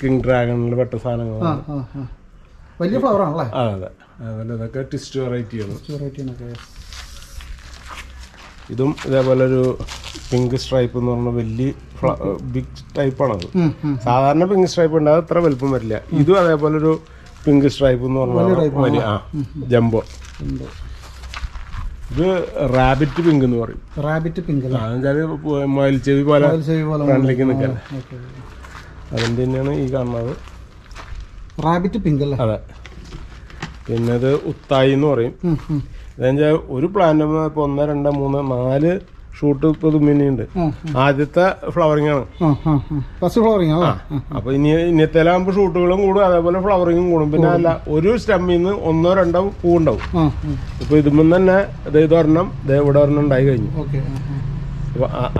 കിങ് ഡ്രാഗണിൽ പെട്ട ആ സാധനങ്ങളാണ്. ആ ആ വലിയ ഫ്ലവർ ആണല്ലേ അതെ. അതുപോലെ ഇതൊക്കെ ട്വിസ്റ്റ് വെറൈറ്റിയാണ്. വെറൈറ്റിനൊക്കെ ഇതും ഇതേപോലെ ഒരു പിങ്ക് സ്ട്രൈപ്പ് എന്ന് പറഞ്ഞ വലിയ ബിഗ് ടൈപ്പാണത് സാധാരണ പിങ്ക് സ്ട്രൈപ്പ് ഉണ്ട് അത് അത്ര വലുപ്പം വരില്ല. ഇതും അതേപോലെ ഒരു പിങ്ക് സ്ട്രൈപ്പ് എന്ന് പറഞ്ഞാൽ ആ ജംബോ. ഇത് റാബിറ്റ് പിങ്ക് എന്ന് പറയും. റാബിറ്റ് പിങ്ക് മയിൽ ചെവി പോലെ ഫ്രണ്ടിലേക്ക് നിൽക്കാൻ അതിന്റെ തന്നെയാണ് ഈ കാണുന്നത്? റാബിറ്റ് പിങ്ക് അല്ലേ? അതെ. പിന്നെ ഇത് ഉത്തായി എന്ന് പറയും. ഉം. ഒരു പ്ലാന്റ് ഇപ്പോൾ ഒന്ന് രണ്ട് മൂന്ന് നാല് ഷൂട്ട് ഇപ്പോൾ തുമ്മിനിയുണ്ട്. ആദ്യത്തെ ഫ്ലവറിംഗ് ആണ് ഫസ്റ്റ് ഫ്ലവറിങ് അല്ലേ അപ്പൊ ഇനി ഇന്നത്തേലാകുമ്പോ ഷൂട്ടുകളും കൂടും അതേപോലെ ഫ്ലവറിങ്ങും കൂടും. പിന്നെ അല്ല ഒരു സ്റ്റമ്മിൽ നിന്ന് ഒന്നോ രണ്ടോ പൂ ഉണ്ടാവും ഇപ്പൊ ഇതുമ്പോൾ തന്നെ ഇത് ഒരെണ്ണം ഇവിടെ ഒരെണ്ണം ഉണ്ടായി കഴിഞ്ഞു.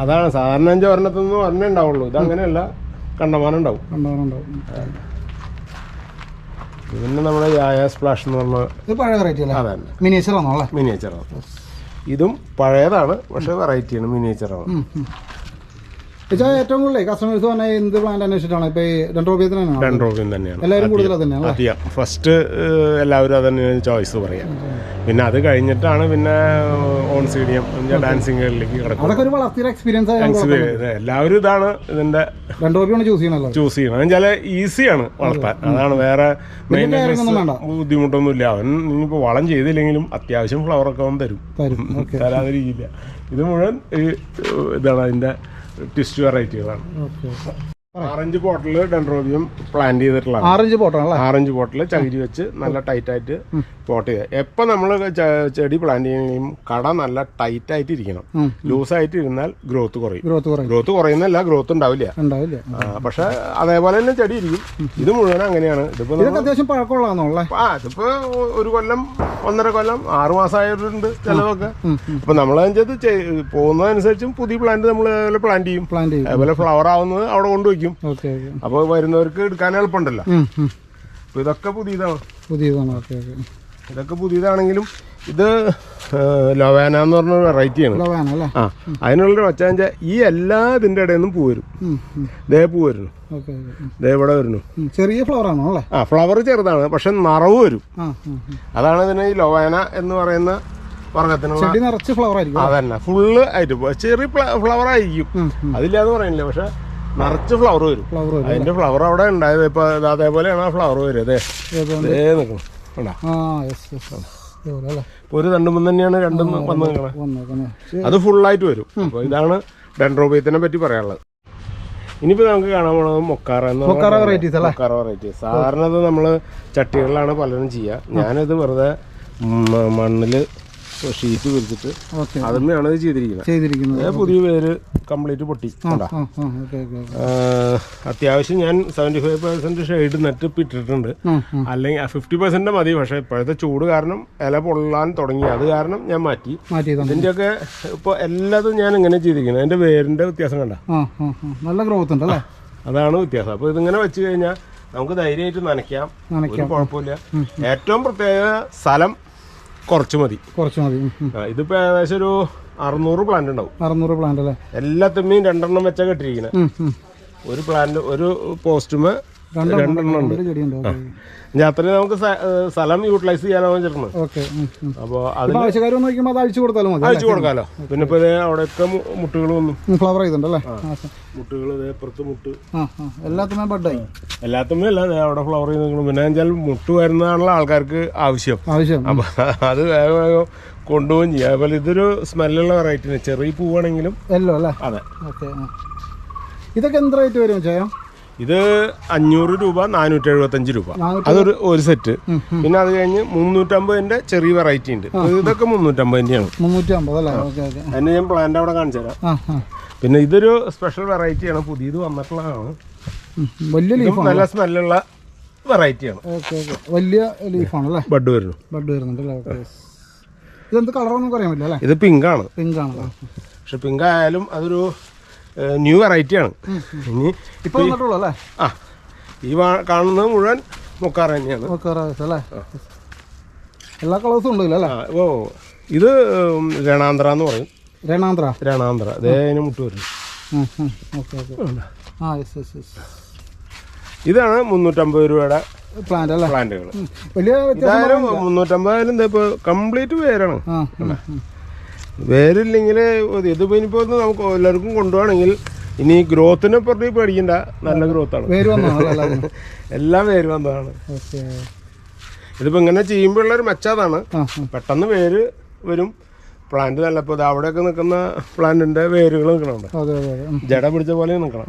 അതാണ് സാധാരണ അഞ്ച് ഒരെണ്ണത്തിൽ നിന്ന് ഒരെണ്ണം ഉണ്ടാവുള്ളൂ. ഇത് അങ്ങനെയല്ല കണ്ടമാനം ഉണ്ടാവും. ഉണ്ടാവും. പിന്നെ നമ്മുടെ യായ സ്പ്ലാഷ് എന്ന് പറഞ്ഞ മിനിയേച്ചർ ആണോ മിനിയേച്ചർ മിനിയേച്ചറാണ് ഇതും പഴയതാണ് പക്ഷെ വെറൈറ്റിയാണ് മിനിയേച്ചറാണ് ഏറ്റവും കൂടുതൽ കസ്റ്റമേഴ്സ് പറഞ്ഞാൽ എന്ത് പ്ലാൻ അന്വേഷിച്ചിട്ടാണ്? ഇപ്പൊ തന്നെയാണ് രണ്ടു ഡെൻഡ്രോബിൻ തന്നെയാണ്. എല്ലാവരും കൂടുതൽ തന്നെയാണ് അധികം ഫസ്റ്റ് എല്ലാവരും അതന്നെ ചോയ്സ് പറയാം. പിന്നെ അത് കഴിഞ്ഞിട്ടാണ് പിന്നെ ഓൺ സീഡിയം ഡാൻസിങ്ങുകളിലേക്ക് കിടക്കുന്നത്. അതൊക്കെ ഒരു വളർത്തിയ എക്സ്പീരിയൻസ് എല്ലാവരും ഇതാണ് ഇതിന്റെ രണ്ടോപ്യാണ് ചൂസ് ചെയ്യണല്ലോ ചൂസ് ചെയ്യണം ചില ഈസിയാണ് വളർത്താൻ. അതാണ് വേറെ. ബുദ്ധിമുട്ടൊന്നുമില്ല. അവൻ ഇനിയിപ്പോൾ വളം ചെയ്തില്ലെങ്കിലും അത്യാവശ്യം ഫ്ലവറൊക്കെ അവൻ തരും. തരാതിരിക്കില്ല ഇത് മുഴുവൻ ഈ ഇതാണ് അതിന്റെ ട്വിസ്റ്റ് വെറൈറ്റികളാണ്. ആറഞ്ച് ബോട്ടിൽ ഡെൻഡ്രോബിയം പ്ലാന്റ് ചെയ്തിട്ടുള്ള ആറഞ്ച് ബോട്ടിൽ ആറഞ്ച് ബോട്ടിൽ ചകിരി വെച്ച് നല്ല ടൈറ്റ് ആയിട്ട് പോട്ട് ചെയ്യുക എപ്പോൾ നമ്മൾ ചെടി പ്ലാന്റ് ചെയ്യണമെങ്കിലും കട നല്ല ടൈറ്റ് ആയിട്ട് ഇരിക്കണം ലൂസ് ആയിട്ട് ഇരുന്നാൽ ഗ്രോത്ത് കുറയും. ഗ്രോത്ത് കുറയും. ഗ്രോത്ത് കുറയുന്നല്ല ഗ്രോത്ത് ഉണ്ടാവില്ല. ഉണ്ടാവില്ല. പക്ഷെ അതേപോലെ തന്നെ ചെടി ഇരിക്കും. ഇത് മുഴുവൻ അങ്ങനെയാണ്. ഇതിപ്പോ ഇതൊക്കെ നമ്മൾ- അത്യാവശ്യം പഴക്കമുള്ളതാണല്ലേ ആ ഇതിപ്പോ ഒരു കൊല്ലം ഒന്നര കൊല്ലം ആറു മാസമായവരുണ്ട് ചിലതൊക്കെ. അപ്പൊ നമ്മൾ പോകുന്നതനുസരിച്ചും പുതിയ പ്ലാന്റ് നമ്മൾ പ്ലാന്റ് ചെയ്യും. പ്ലാന്റ് ചെയ്യും. അതേപോലെ ഫ്ലവർ ആവുന്നത് അവിടെ കൊണ്ടുവയ്ക്കും. അപ്പൊ അപ്പോൾ വരുന്നവർക്ക് എടുക്കാൻ എളുപ്പമുണ്ടല്ലോ. അപ്പൊ ഇതൊക്കെ പുതിയതാണ്? പുതിയതാണ് ഓക്കെ ഓക്കെ. ഇതൊക്കെ പുതിയതാണെങ്കിലും ഇത് ലൊവാന എന്ന് പറഞ്ഞ വെറൈറ്റിയാണ് ആ അതിനുള്ളൊരു വെച്ചാൽ ഈ എല്ലാ ഇതിന്റെ ഇടയിൽ നിന്നും പൂ വരും. ദേ പൂ വരുന്നു. ദേ ഇവിടെ വരുന്നു. ചെറിയ ഫ്ലവർ ആണോ അല്ലേ? ആ ഫ്ലവർ ചെറുതാണ് പക്ഷെ നിറവ് വരും. അതാണ് ഇതിന് ഈ ലൊവാന എന്ന് പറയുന്ന വർഗത്തിനുള്ള ആയിരിക്കും അതന്നെ ഫുള്ള് ആയിട്ട് ചെറിയ ഫ്ലവർ ആയിരിക്കും. അതില്ലാന്ന് പറയുന്നില്ല പക്ഷെ നിറച്ച് ഫ്ലവർ വരും. ഫ്ലവർ വരും അതിന്റെ ഫ്ലവർ അവിടെ ഉണ്ടായത് ഇപ്പൊ അതേപോലെയാണ് ആ ഫ്ലവർ വരും അതെ നിൽക്കണം ഇപ്പൊ ഒരു രണ്ടും തന്നെയാണ് രണ്ടും വന്ന് അത് ഫുള്ളായിട്ട് വരും. അപ്പൊ ഇതാണ് ഡെൻഡ്രോബിയത്തിനെ പറ്റി പറയാനുള്ളത്. ഇനിയിപ്പോ നമുക്ക് കാണാൻ പോണത് മൊക്കാറ മൊക്കാറ വെറൈറ്റീസ് അല്ലേ? മൊക്കാറ വെറൈറ്റീസ് സാധാരണ ഇത് നമ്മൾ ചട്ടികളിലാണ് പലരും ചെയ്യുക. ഞാനിത് വെറുതെ മണ്ണിൽ ഷീറ്റ് വിരിച്ചിട്ട് ഓക്കെ. അതുമ്മയാണ് ഇത് ചെയ്തിരിക്കുന്നത്. ചെയ്തിരിക്കുന്നത്. പുതിയ പേര് കംപ്ലീറ്റ് പൊട്ടി. അത്യാവശ്യം ഞാൻ seventy five percent shade net ഇപ്പം ഇട്ടിട്ടുണ്ട് അല്ലെങ്കിൽ ഫിഫ്റ്റി പെർസെന്റ് മതി പക്ഷെ ഇപ്പോഴത്തെ ചൂട് കാരണം ഇല പൊള്ളാൻ തുടങ്ങി. അത് കാരണം ഞാൻ മാറ്റി. ഇതിന്റെയൊക്കെ ഇപ്പൊ എല്ലാതും ഞാൻ ഇങ്ങനെ ചെയ്തിരിക്കുന്നത്. എന്റെ വേരിന്റെ വ്യത്യാസം കണ്ട? നല്ല ഗ്രോത്ത് ഉണ്ട് അല്ലേ? അതാണ് വ്യത്യാസം. അപ്പൊ ഇതിങ്ങനെ വെച്ച് കഴിഞ്ഞാൽ നമുക്ക് ധൈര്യമായിട്ട് നനയ്ക്കാം. കുഴപ്പമില്ല. ഏറ്റവും പ്രത്യേക സ്ഥലം കുറച്ച് മതി. കുറച്ച് മതി. ഇതിപ്പോ. ഏകദേശം ഒരു അറുന്നൂറ് പ്ലാന്റ് ഉണ്ടാവും. അറുന്നൂറ് പ്ലാന്റ് അല്ലേ? എല്ലാത്തുമ്മയും രണ്ടെണ്ണം ഉം, ഉം. ഒരു പ്ലാന്റ് ഒരു പോസ്റ്റുമേ രണ്ടെണ്ണം ഉണ്ട്. അത്രയും നമുക്ക് സ്ഥ- സ്ഥലം യൂട്ടിലൈസ് ചെയ്യാനാണ്. അപ്പോൾ ആവശ്യക്കാർ നോക്കുമ്പോൾ അത് അഴിച്ചു കൊടുത്താലും മതി അയച്ചു കൊടുക്കാമല്ലോ പിന്നെ ഇപ്പോൾ അവിടെയൊക്കെ മു- മുട്ടുകൾ വന്നു. ഫ്ലവർ ചെയ്തിട്ടുണ്ടല്ലേ? മുട്ടുകൾ ഇതേ പുറത്ത് മുട്ട്. എല്ലാത്തുമേ ബഡായി. അല്ല അവിടെ ഫ്ലവർ ചെയ്ത് പിന്നെ വെച്ചാൽ മുട്ട് വരുന്നതാണല്ലോ ആൾക്കാർക്ക് ആവശ്യം. ആവശ്യം. അത് വേഗം കൊണ്ടുപോവുകയും ചെയ്യാം. അതുപോലെ ഇതൊരു സ്മെല്ലുള്ള വെറൈറ്റി ചെറിയ പൂവാണെങ്കിലും എല്ലോ അല്ലേ? അതെ. ഓക്കെ ഇതൊക്കെ എന്ത് റേറ്റ് വരും ചെയ്യാം ഇത് അഞ്ഞൂറ് രൂപ നാനൂറ്റി എഴുപത്തഞ്ച് രൂപ അതൊരു ഒരു സെറ്റ്. പിന്നെ അത് കഴിഞ്ഞ് മുന്നൂറ്റമ്പതിന്റെ ചെറിയ വെറൈറ്റി ഉണ്ട്. ഇതൊക്കെ മുന്നൂറ്റമ്പതിന്റെയാണ്. അതിന്റെ ഞാൻ പ്ലാന്റ് അവിടെ കാണിച്ചു തരാം. പിന്നെ ഇതൊരു സ്പെഷ്യൽ വെറൈറ്റിയാണ് പുതിയത് വന്നിട്ടുള്ളതാണ്. വലിയ നല്ല സ്മെല്ലുള്ള വെറൈറ്റിയാണ് വലിയ ലീഫാണ് അല്ലേ? ബഡ് വരുന്നു. ബഡ് വരുന്നുണ്ട് അല്ലേ? ഓക്കെ. ഇതെന്ത് കളറൊന്നും പറയാൻ പറ്റില്ല ഇത് പിങ്ക് ആണ്. പിങ്ക് ആണ്? പക്ഷെ പിങ്ക് ആയാലും അതൊരു ന്യൂ വെറൈറ്റിയാണ് ഇനി ഇപ്പൊ വന്നിട്ടുള്ളൂ അല്ലേ? ആ ഈ കാണുന്നത് മുഴുവൻ മുക്കാറ തന്നെയാണ്. എല്ലാ കളേഴ്സും ഉണ്ടല്ലോ അല്ലേ? ഓ ഇത് രണാന്ധ്ര രണാന്തര എന്ന് പറയും. രണാന്ത്ര? രണാന്ത്ര. അതേ അതിന് മുട്ട് ഓക്കെ ആ യെസ് യെസ് യെസ്. ഇതാണ് മുന്നൂറ്റമ്പത് രൂപയുടെ പ്ലാന്റ് അല്ലേ? പ്ലാന്റുകൾ. വലിയ മുന്നൂറ്റമ്പതായാലും ഇപ്പോൾ കംപ്ലീറ്റ് ഉം. വേരില്ലെങ്കിൽ ഇതിപ്പോൾ ഇനിയിപ്പോൾ ഒന്ന് നമുക്ക് എല്ലാവർക്കും കൊണ്ടുപോകണമെങ്കിൽ ഇനി ഗ്രോത്തിനെ പറ്റി പേടിക്കണ്ട. നല്ല ഗ്രോത്താണ്. ആണ് എല്ലാം വേര് വന്നതാണ്. ഇതിപ്പോ ഇങ്ങനെ ചെയ്യുമ്പോഴുള്ളൊരു മെച്ചതാണ്. ആ പെട്ടെന്ന് വേര് വരും. പ്ലാന്റ് നല്ല ഇപ്പോൾ അവിടെയൊക്കെ നിൽക്കുന്ന പ്ലാന്റിന്റെ വേരുകൾ നിൽക്കണുണ്ട്. ജട പിടിച്ച പോലെ നിൽക്കണം.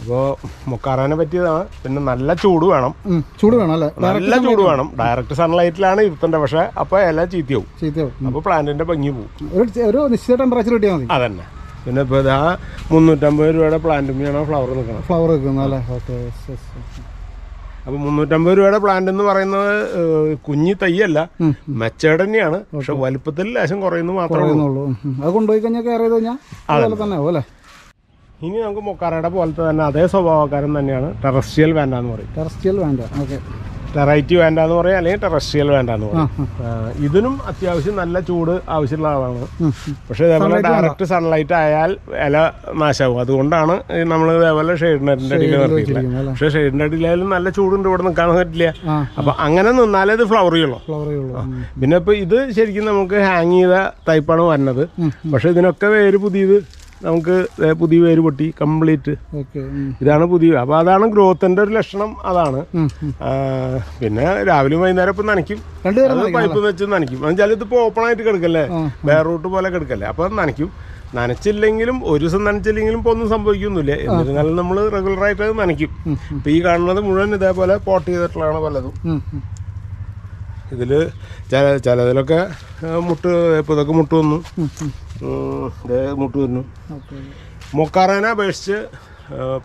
അപ്പോൾ മുക്കാറാനെ പറ്റിയതാണ്. പിന്നെ നല്ല ചൂട് വേണം. ചൂട് വേണം അല്ലേ? നല്ല ചൂട് വേണം. ഡയറക്റ്റ് സൺലൈറ്റിലാണ് ഇരുത്തേണ്ടത് പക്ഷെ അപ്പോൾ ഇല ചീത്തയാവും. ചീത്തയാവും. അപ്പോൾ പ്ലാന്റിന്റെ ഭംഗി പോകും ഒരു നിശ്ചിത ടെമ്പറേച്ചർ കിട്ടിയാൽ മതി. അതന്നെ. പിന്നെ ഇപ്പോൾ ഇതാ മുന്നൂറ്റമ്പത് രൂപയുടെ പ്ലാന്റുമ്മയാണ് ഫ്ലവർ നിൽക്കണം. ഫ്ലവർ നിൽക്കുന്നത് അല്ലേ? ഓക്കെ അപ്പോൾ മുന്നൂറ്റമ്പത് രൂപയുടെ പ്ലാന്റ് എന്ന് പറയുന്നത് കുഞ്ഞി തയ്യല്ല മെച്ചേഡ് തന്നെയാണ് പക്ഷെ വലുപ്പത്തിൽ ലേശം കുറയുന്നു മാത്രമേ ഉള്ളൂ. അത് കൊണ്ടുപോയി കഴിഞ്ഞാൽ കയറി കഴിഞ്ഞാൽ അതുപോലെ തന്നെ ആവും അല്ലേ? ഇനി നമുക്ക് മൊക്കാറയുടെ പോലത്തെ തന്നെ അതേ സ്വഭാവക്കാരൻ തന്നെയാണ്. ടെറസ്ട്രിയൽ വേണ്ട എന്ന് പറയും. ടെറസ്ട്രിയൽ വേണ്ട ഓക്കെ. വെറൈറ്റി വേണ്ട എന്ന് പറയും അല്ലെങ്കിൽ ടെറസ്ട്രിയൽ വേണ്ട എന്ന് പറയും. ഇതിനും അത്യാവശ്യം നല്ല ചൂട് ആവശ്യമുള്ള ആളാണ്. പക്ഷേ ഇതേപോലെ ഡയറക്റ്റ് സൺലൈറ്റ് ആയാൽ ഇല നാശാവും അതുകൊണ്ടാണ് നമ്മൾ ഇതേപോലെ ഷെയ്ഡിന്റെ അടിയിൽ നിർത്തിയിട്ടില്ല. പക്ഷേ ഷെയ്ഡിന്റെ അടിയിലായാലും നല്ല ചൂടുണ്ട് ഇവിടെ നിൽക്കാൻ പറ്റില്ല. അപ്പൊ അങ്ങനെ നിന്നാലേ ഇത് ഫ്ലവർ ചെയ്യുള്ളൂ പിന്നെ ഇപ്പൊ ഇത് ശരിക്കും നമുക്ക് ഹാങ് ചെയ്ത ടൈപ്പാണ് വരുന്നത് പക്ഷെ ഇതിനൊക്കെ വേര് പുതിയത് നമുക്ക് പുതിയ വേര് പൊട്ടി കംപ്ലീറ്റ്. ഇതാണ് പുതിയ അപ്പോൾ അതാണ് ഗ്രോത്തിന്റെ ഒരു ലക്ഷണം അതാണ്. പിന്നെ രാവിലെ വൈകുന്നേരം ഇപ്പം നനയ്ക്കും. പൈപ്പ് വെച്ച് നനയ്ക്കും. എന്നുവെച്ചാൽ ഇതിപ്പോൾ ഓപ്പൺ ആയിട്ട് കിടക്കല്ലേ? വേർ റൂട്ട് പോലെ കിടക്കല്ലേ? അപ്പോൾ നനയ്ക്കും. നനച്ചില്ലെങ്കിലും ഒരു ദിവസം നനച്ചില്ലെങ്കിലും ഇപ്പോൾ ഒന്നും സംഭവിക്കൊന്നുമില്ല എന്നിരുന്നാലും നമ്മൾ റെഗുലറായിട്ട് അത് നനയ്ക്കും. ഇപ്പം ഈ കാണുന്നത് മുഴുവൻ ഇതേപോലെ പോട്ട് ചെയ്തിട്ടുള്ളതാണ് പലതും. ഇതിൽ ചില ചിലതിലൊക്കെ മുട്ട് ഇപ്പോൾ ഇതൊക്കെ മുട്ട് വന്നു. മുട്ട് വരുന്നു മുക്കാറേനെ അപേക്ഷിച്ച്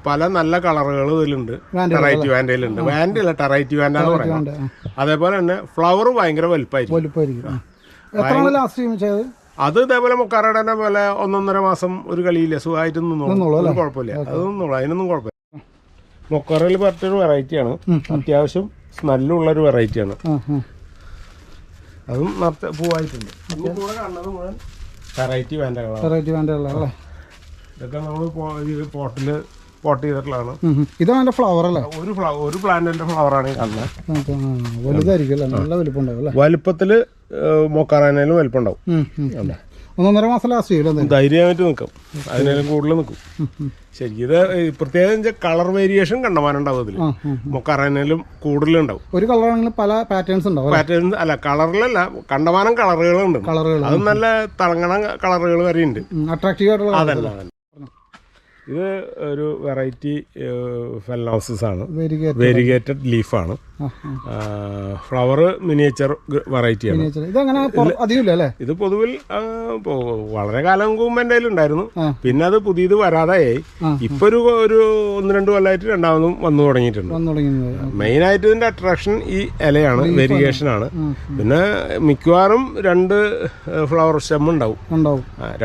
പല നല്ല കളറുകൾ ഇതിലുണ്ട്. ടെറൈറ്റി വാൻഡയിലുണ്ട് വാൻഡ അല്ല ടെറൈറ്റി വാൻഡ എന്ന് പറയുന്നത്. അതേപോലെ തന്നെ ഫ്ലവർ ഭയങ്കര വലുപ്പമായിരിക്കും അത് ഇതേപോലെ മൊക്കാറയുടെ പോലെ ഒന്നൊന്നര മാസം ഒരു കളിയില്ല. സുഖമായിട്ട് നിന്നോളൂ. കുഴപ്പമില്ല. അത് നിന്നോളൂ. അതിനൊന്നും കുഴപ്പമില്ല. മൊക്കാറയിൽ പറഞ്ഞൊരു വെറൈറ്റിയാണ് അത്യാവശ്യം സ്മെല്ലുള്ളൊരു വെറൈറ്റിയാണ് ആ ആ അതും നർത്ത പൂവായിട്ടുണ്ട്. വെറൈറ്റി വാൻഡകളാണ് വെറൈറ്റി വേണ്ട ഉള്ള അല്ലേ? ഇതൊക്കെ നമ്മൾ പോട്ടിൽ പോട്ട് ചെയ്തിട്ടുള്ളതാണ്. ഇതാണ് എന്റെ ഫ്ലവർ അല്ലേ? ഒരു ഫ്ലവർ ഒരു പ്ലാന്റിന്റെ ഫ്ലവറാണ് കാണുന്നത് വലുതായിരിക്കും അല്ലേ നല്ല വലുപ്പം ഉണ്ടാവും അല്ലേ? വലുപ്പത്തിൽ മൊക്കാറാനേലും വലുപ്പം ഉണ്ടാവും. ഒന്നൊന്നര മാസം ലാസ്റ്റ് ചെയ്യും അല്ലേ? ധൈര്യമായിട്ട് നിൽക്കും. അതിനേലും കൂടുതൽ നിൽക്കും. ശരിക്കും ഇത് പ്രത്യേകം കളർ വേരിയേഷൻ കണ്ടമാനുണ്ടാവും അതിൽ മൊക്കാറാനേലും കൂടുതലുണ്ടാവും. ഒരു കളറാണെങ്കിലും പല പാറ്റേൺസ് ഉണ്ടാവും പാറ്റേൺസ് പാറ്റേൺ അല്ല കളറിലല്ല കണ്ടമാനം കളറുകളുണ്ട് കളറുകൾ അത് നല്ല തിളങ്ങണ കളറുകൾ വരെ ഉണ്ട് അട്രാക്റ്റീവ് ആയിട്ടുള്ള അതല്ല. ഇത് ഒരു വെറൈറ്റി ഫെല്ലോസസ് ആണ്. വെരിഗേറ്റഡ് ലീഫ് വേരിഗേറ്റഡ് ലീഫാണ് ഫ്ലവർ മിനിയേച്ചർ വെറൈറ്റിയാണ് ഇത് പൊതുവിൽ വളരെ കാലം മുമ്പ് എന്റെ ഉണ്ടായിരുന്നു. പിന്നെ അത് പുതിയത് വരാതായി. ഇപ്പൊ ഒരു ഒരു ഒന്ന് രണ്ട് കൊല്ലമായിട്ട് രണ്ടാമതും വന്നു തുടങ്ങിയിട്ടുണ്ട്. മെയിൻ ആയിട്ട് ഇതിന്റെ അട്രാക്ഷൻ ഈ ഇലയാണ് വേരിയേഷൻ ആണ്. പിന്നെ മിക്കവാറും രണ്ട് ഫ്ലവർ സ്റ്റെം ഉണ്ടാവും.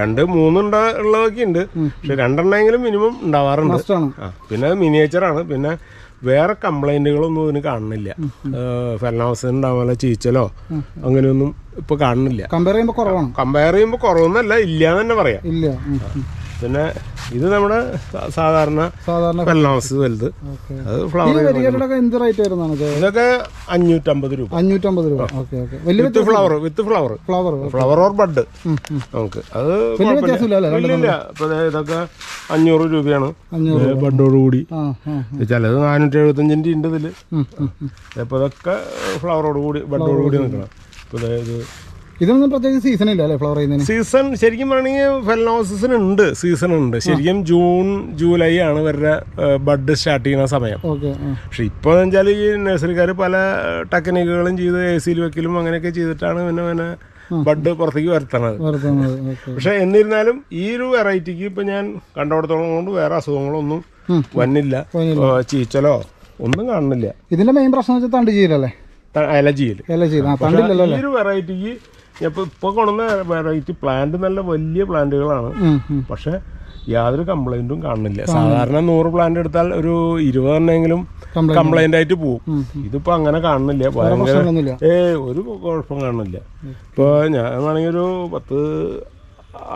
രണ്ട് മൂന്നുണ്ടുള്ളതൊക്കെ ഉണ്ട് പക്ഷെ രണ്ടെണ്ണമെങ്കിലും മിനിമം ഉണ്ടാവാറുണ്ട്. പിന്നെ മിനിയേച്ചറാണ് പിന്നെ വേറെ കംപ്ലൈന്റുകളൊന്നും ഇതിന് കാണുന്നില്ല. ഫെലനോസ് ഉണ്ടാവാനുള്ള ചീച്ചലോ അങ്ങനെയൊന്നും ഇപ്പൊ കാണുന്നില്ല. കമ്പയർ ചെയ്യുമ്പോൾ കുറവാണ്. കമ്പയർ ചെയ്യുമ്പോൾ കുറവൊന്നല്ല ഇല്ല എന്ന് തന്നെ പറയാം. ഇല്ല. പിന്നെ ഇത് നമ്മുടെ സാധാരണ സാധാരണ ഫെലനോസ് വലുത്. അത് ഫ്ലവർ എന്ത് റേറ്റ് വരുന്നതാണ് ഇത്? ഇതൊക്കെ അഞ്ഞൂറ്റമ്പത് രൂപ. അഞ്ഞൂറ്റമ്പത് രൂപ. ഓക്കെ ഓക്കെ വലിയ with flower with flower flower flower or bud നമുക്ക് അത് വലിയ ഇതൊക്കെ അഞ്ഞൂറ് രൂപയാണ്. ബഡോട് കൂടി. ചിലത് നാനൂറ്റി എഴുപത്തഞ്ചിന്റെ ഉണ്ട് ഇതിൽ ഉം, ഉം. ഇതൊക്കെ ഫ്ലവറോട് കൂടി ബഡോട് കൂടി നിൽക്കണം. ഇപ്പോൾ ഇത് ഇതിനൊന്നും പ്രത്യേക സീസൺ ഇല്ല അല്ലേ ഫ്ലവർ ചെയ്യുന്നതിന്? സീസൺ ശരിക്കും പറയണെങ്കിൽ ഫെലനോസിന് ഉണ്ട് സീസൺ ഉണ്ട്. ശരിക്കും ജൂൺ ജൂലൈ ആണ് ഇവരുടെ ബഡ് സ്റ്റാർട്ട് ചെയ്യുന്ന സമയം. പക്ഷെ ഇപ്പോൾ എന്ന് വെച്ചാൽ ഈ നഴ്സറിക്കാർ പല ടെക്നിക്കുകളും ചെയ്ത് എ സിയിൽ വെക്കലും അങ്ങനെയൊക്കെ ചെയ്തിട്ടാണ് പിന്നെ പിന്നെ ബഡ് പുറത്തേക്ക് വരുത്തണത്. പക്ഷെ എന്നിരുന്നാലും ഈ ഒരു വെറൈറ്റിക്ക് ഇപ്പം ഞാൻ കണ്ടോടത്തോളം കൊണ്ട് വേറെ അസുഖങ്ങളൊന്നും വന്നില്ല. ചീച്ചലോ ഒന്നും കാണുന്നില്ല. ഇതിന്റെ മെയിൻ പ്രശ്നം വെച്ചാൽ തണ്ട് ചെയ്യലല്ലേ ആ തണ്ടില്ലല്ലോ ഈ ഒരു വെറൈറ്റിക്ക് ഇപ്പൊ ഇപ്പൊ കൊണ്ടുവന്ന വെറൈറ്റി പ്ലാന്റ് നല്ല വലിയ പ്ലാന്റുകളാണ്. പക്ഷെ യാതൊരു കംപ്ലൈന്റും കാണുന്നില്ല. സാധാരണ നൂറ് പ്ലാന്റ് എടുത്താൽ ഒരു ഇരുപതെണ്ണെങ്കിലും എണ്ണെങ്കിലും കംപ്ലൈന്റ് ആയിട്ട് പോകും ഇതിപ്പോ അങ്ങനെ കാണുന്നില്ല. ഭയങ്കര ഏ ഒരു കുഴപ്പം കാണുന്നില്ല. ഇപ്പൊ ഞാൻ വേണമെങ്കിൽ ഒരു പത്ത്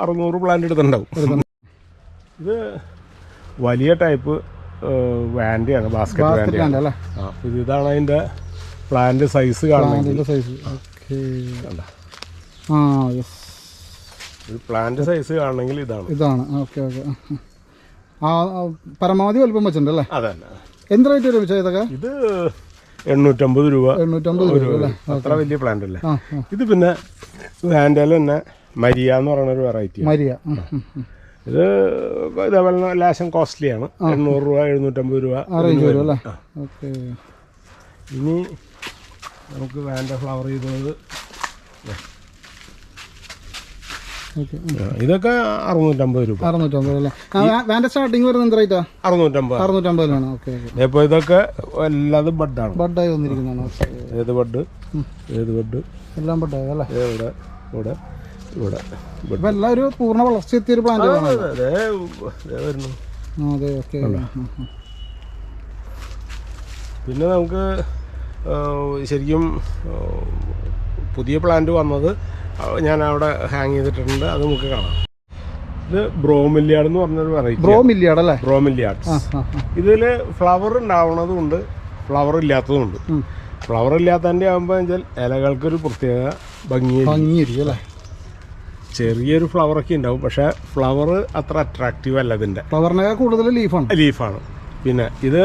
അറുന്നൂറ് പ്ലാന്റ് എടുത്തിട്ടുണ്ടാവും. ഇത് വലിയ ടൈപ്പ് വാൻഡിയാണ് ബാസ്കറ്റ് വാൻഡിയാണ് ആ ഇത് ഇതാണ് അതിന്റെ പ്ലാന്റ് സൈസ് കാണുന്നത്. സൈസ് ഓക്കെ കണ്ട? ആ യെസ് ഒരു പ്ലാന്റ് സൈസ് കാണണമെങ്കിൽ ഇതാണ്. ഇതാണ്. ഓക്കെ ഓക്കെ ആ പരമാവധി വലുപ്പം വെച്ചിട്ടുണ്ട് അല്ലേ അതന്നെ എന്ത് റേറ്റ് വരും ഇതൊക്കെ? ഇത് എണ്ണൂറ്റമ്പത് രൂപ. എണ്ണൂറ്റമ്പത് രൂപ അത്ര വലിയ പ്ലാന്റ് അല്ലേ? ഇത് പിന്നെ വാൻഡേൽ തന്നെ മരിയ എന്ന് പറയുന്ന ഒരു വെറൈറ്റി മരിയ. ഇത് ഇതേപോലെ ലാശം ലേശം കോസ്റ്റ്ലി ആണ്. എണ്ണൂറ് രൂപ എഴുന്നൂറ്റമ്പത് രൂപ ഇനി നമുക്ക് വേണ്ട ഫ്ലവർ ചെയ്തത് ഇതൊക്കെ അറുന്നൂറ്റമ്പത് രൂപ. അറുന്നൂറ്റമ്പത് അല്ലേ? ആ വാന്റെ സ്റ്റാർട്ടിങ് വരുന്നത് എന്ത് റേറ്റാ അറുന്നൂറ്റമ്പത്. അറുന്നൂറ്റമ്പതിലാണ് ഓക്കെ ഇപ്പോൾ ഇതൊക്കെ എല്ലാതും ബഡാണ് ബഡായി വന്നിരിക്കുന്നതാണ്. ഏത് ബഡ് ഏത് ബഡ് എല്ലാം ബഡായി അല്ലേ? ഇവിടെ ഇവിടെ ഇവിടെ ഇപ്പം എല്ലാം ഒരു പൂർണ വളർച്ച എത്തിയൊരു പ്ലാന്റ് വരുന്നു. അതെ ഓക്കെ. പിന്നെ നമുക്ക് ശരിക്കും പുതിയ പ്ലാന്റ് വന്നത് ഞാൻ അവിടെ ഹാങ് ചെയ്തിട്ടുണ്ട്. അത് നമുക്ക് കാണാം. ഇത് ബ്രോമില്യാഡ് എന്ന് പറഞ്ഞൊരു വെറൈറ്റി ബ്രോ മില്ലിയാട് അല്ലേ? ആ. ഇതിൽ ഫ്ലവർ ഉണ്ടാവുന്നതും ഉണ്ട് ഫ്ലവർ ഇല്ലാത്തതും ഉണ്ട് ഫ്ലവർ ഇല്ലാത്തതിന്റെ ആകുമ്പോൾ വെച്ചാൽ ഇലകൾക്കൊരു പ്രത്യേക ഭംഗിയായിരിക്കും. അല്ലേ? ചെറിയൊരു ഫ്ലവറൊക്കെ ഉണ്ടാവും. പക്ഷേ ഫ്ലവർ അത്ര അട്രാക്റ്റീവ് അല്ല ഇതിന്റെ. ഫ്ലവറിനേക്കാൾ കൂടുതൽ ലീഫാണ് ലീഫാണ് പിന്നെ ഇത്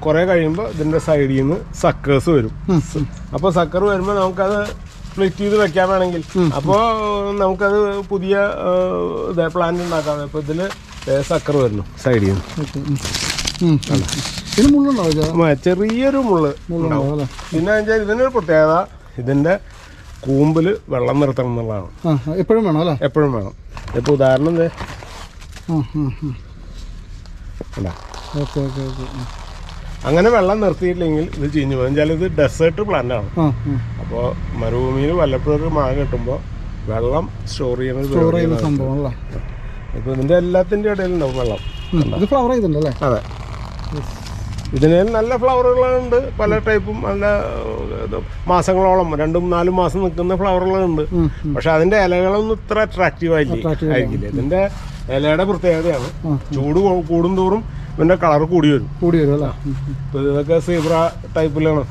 കുറേ കഴിയുമ്പോൾ ഇതിന്റെ സൈഡിൽ നിന്ന് സക്കേഴ്സ് വരും. അപ്പോൾ സക്കർ വരുമ്പോൾ നമുക്കത് സ്പ്ലിറ്റ് ചെയ്ത് വെക്കാൻ വേണമെങ്കിൽ അപ്പോൾ നമുക്കത് പുതിയ പ്ലാന്റ് ഉണ്ടാക്കാം അപ്പോൾ ഇതിൽ സക്കർ വരുന്നു സൈഡിൽ നിന്ന് ചെറിയൊരു മുള്ള് പിന്നെ വെച്ചാൽ ഇതിനൊരു പ്രത്യേകത ഇതിന്റെ കൂമ്പിൽ വെള്ളം നിർത്തണം എന്നുള്ളതാണ്. എപ്പോഴും വേണം അല്ലേ? എപ്പോഴും വേണം. ഇപ്പോൾ ഉദാഹരണം അങ്ങനെ വെള്ളം നിർത്തിയില്ലെങ്കിൽ ഇത് ചീഞ്ഞു പോകും. വെച്ചാൽ ഇത് ഡെസേർട്ട് പ്ലാന്റ് ആണ്. അപ്പോൾ മരുഭൂമിയിൽ വല്ലപ്പോഴും മാങ്ങ മഴ കിട്ടുമ്പോൾ വെള്ളം സ്റ്റോർ ചെയ്യുന്നത് സ്റ്റോർ ചെയ്യുന്ന സംഭവം അല്ലേ ഇപ്പോൾ ഇതിന്റെ എല്ലാത്തിന്റെ ഇടയിൽ ഉണ്ടാവും വെള്ളം. ഇത് ഫ്ലവർ ചെയ്തിട്ടുണ്ടല്ലേ? അതെ. ഇതിന് നല്ല ഫ്ലവറുകളുണ്ട് പല ടൈപ്പും നല്ല മാസങ്ങളോളം രണ്ടും നാലും മാസം നിൽക്കുന്ന ഫ്ലവറുകളുണ്ട് പക്ഷെ അതിന്റെ ഇലകളൊന്നും ഇത്ര അട്രാക്റ്റീവ് ആയിരിക്കില്ല ഇതിന്റെ ഇലയുടെ പ്രത്യേകതയാണ്. ചൂട് കൂടുന്തോറും കൂടും തോറും ഇതിന്റെ കളർ കൂടി വരും. കൂടി വരും അല്ലേ? ഇപ്പൊ ഇതൊക്കെ സീബ്ര ടൈപ്പിലാണ്.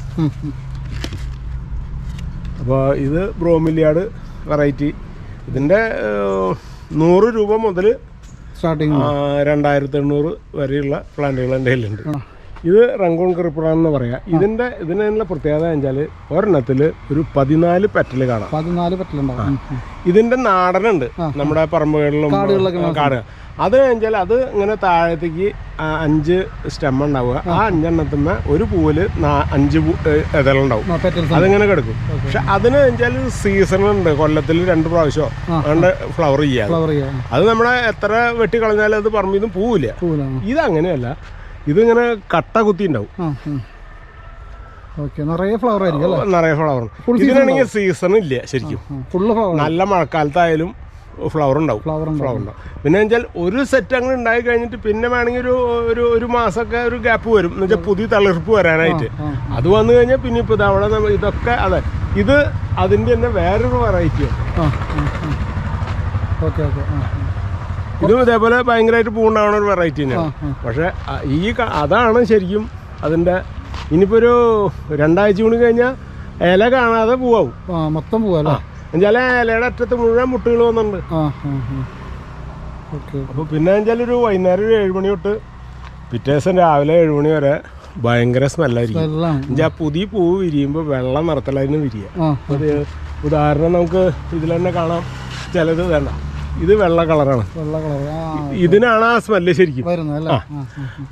അപ്പോൾ ഇത് ബ്രോമിലിയാട് വെറൈറ്റി. ഇതിന്റെ നൂറ് രൂപ മുതൽ സ്റ്റാർട്ടിങ് രണ്ടായിരത്തി എണ്ണൂറ് വരെയുള്ള പ്ലാന്റുകൾ എന്റെ കയ്യിലുണ്ട്. ഇത് റങ്കോൺ കറിപ്പുറാന്ന് പറയാം. ഇതിന്റെ ഇതിനുള്ള പ്രത്യേകത വെച്ചാൽ ഒരെണ്ണത്തിൽ ഒരു പതിനാല് പെറ്റൽ കാണാം. പതിനാല് പെറ്റലുണ്ടാവും. ഇതിന്റെ നാടനുണ്ട്. നമ്മുടെ പറമ്പുകളിലും കാടുകൾ. കാട് അത് കഴിഞ്ഞാൽ അത് ഇങ്ങനെ താഴത്തേക്ക് അഞ്ച് സ്റ്റെം ഉണ്ടാവുക. ആ അഞ്ചെണ്ണത്തുമ്മ ഒരു പൂവിൽ അഞ്ച് ഇതളുണ്ടാവും. അതിങ്ങനെ കിടക്കും. പക്ഷെ അതിന് വെച്ചാൽ സീസൺ ഉണ്ട്. കൊല്ലത്തിൽ രണ്ട് പ്രാവശ്യം അതുകൊണ്ട് ഫ്ലവർ ചെയ്യാം. അത് നമ്മളെ എത്ര വെട്ടി കളഞ്ഞാലും അത് പറമ്പിൽ പൂവില്ല. ഇത് അങ്ങനെയല്ല ഇതിങ്ങനെ കട്ട കുത്തി ഉണ്ടാവും നിറയെ ഫ്ലവർ ആയിരിക്കും നിറയെ ഫ്ലവർ ഇതിനാണെങ്കിൽ സീസൺ ഇല്ല ശരിക്കും. നല്ല മഴക്കാലത്തായാലും ഫ്ലവർ ഉണ്ടാവും. ഫ്ലവർ ഫ്ലവർ ഉണ്ടാവും. പിന്നെ വെച്ചാൽ ഒരു സെറ്റ് അങ്ങനെ ഉണ്ടായി കഴിഞ്ഞിട്ട് പിന്നെ വേണമെങ്കിൽ ഒരു ഒരു ഒരു മാസമൊക്കെ ഒരു ഗ്യാപ്പ് വരും. എന്ന് വെച്ചാൽ പുതിയ തളിർപ്പ് വരാനായിട്ട്. അത് വന്നു കഴിഞ്ഞാൽ പിന്നെ ഇപ്പോൾ അവിടെ ഇതൊക്കെ അതെ ഇത് അതിന്റെ തന്നെ വേറൊരു വെറൈറ്റിയാണ് ഓക്കെ ഓക്കെ. ഇതും ഇതേപോലെ ഭയങ്കരമായിട്ട് പൂണ്ടാവുന്ന ഒരു വെറൈറ്റി തന്നെയാണ്. പക്ഷെ ഈ അതാണ് ശരിക്കും അതിന്റെ ഇനിയിപ്പോൾ ഒരു രണ്ടാഴ്ച കൂടി കഴിഞ്ഞാൽ ഇല കാണാതെ പൂവാവും. മൊത്തം പോവല്ലേ എന്നുവെച്ചാൽ ഇലയുടെ അറ്റത്ത് മുഴുവൻ മുട്ടുകൾ വന്നിട്ടുണ്ട്. അപ്പൊ അപ്പോൾ പിന്നെ വെച്ചാൽ ഒരു വൈകുന്നേരം ഒരു ഏഴ് മണി തൊട്ട് പിറ്റേ ദിവസം രാവിലെ ഏഴ് മണി വരെ ഭയങ്കര സ്മെല്ലായിരിക്കും. എന്നുവെച്ചാൽ പുതിയ പൂവ് വിരിയുമ്പോൾ വെള്ളം നിറത്തലായിരുന്നു വിരിയ. ഉദാഹരണം നമുക്ക് ഇതിൽ തന്നെ കാണാം. ചിലത് വേണ്ട. ഇത് വെള്ള കളറാണ്. വെള്ള കളർ ഇതിനാണ് ആ സ്മെല്ല് ശരിക്കും. വരുന്നത്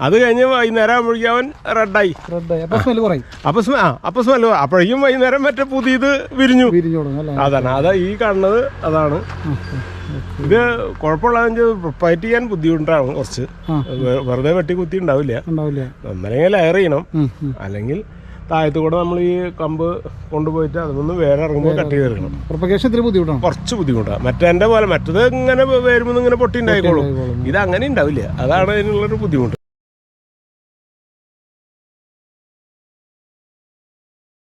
അത് കഴിഞ്ഞ് വൈകുന്നേരം ആകുമ്പോഴേക്കും അവൻ റെഡായി റെഡ് അപ്പോൾ സ്മെൽ കുറയും. അപ്പൊ സ്മെ- അപ്പൊ സ്മെല്ല് അപ്പോഴേക്കും വൈകുന്നേരം മറ്റേ പുതിയത് വിരിഞ്ഞു. വിരിഞ്ഞു തുടങ്ങും അതാണ്. അതാ ഈ കാണുന്നത്. അതാണ്. ഇത് കുഴപ്പമുള്ളതെന്ന് പ്രൊപ്പറേറ്റ് ചെയ്യാൻ ബുദ്ധിമുട്ടാണ് കുറച്ച്. വെറുതെ വെട്ടി കുത്തി ഉണ്ടാവില്ല. ഉണ്ടാവില്ല. ഒന്നല്ലെങ്കിൽ ലെയർ ചെയ്യണം. അല്ലെങ്കിൽ താഴത്ത് കൂടെ നമ്മൾ ഈ കമ്പ് കൊണ്ടുപോയിട്ട് അതൊന്ന് വേറെ ഇറങ്ങുമ്പോൾ കട്ട് ചെയ്തെടുക്കണം പ്രൊപ്പഗേഷൻ ഇത്തിരി ബുദ്ധിമുട്ടാണ്. കുറച്ച് ബുദ്ധിമുട്ടാണ് മറ്റേന്റെ പോലെ മറ്റത് ഇങ്ങനെ വരുമ്പോൾ ഇങ്ങനെ പൊട്ടി ഉണ്ടായിക്കോളും ഇത് അങ്ങനെ ഉണ്ടാവില്ല. അതാണ് അതിനുള്ളൊരു ബുദ്ധിമുട്ട്.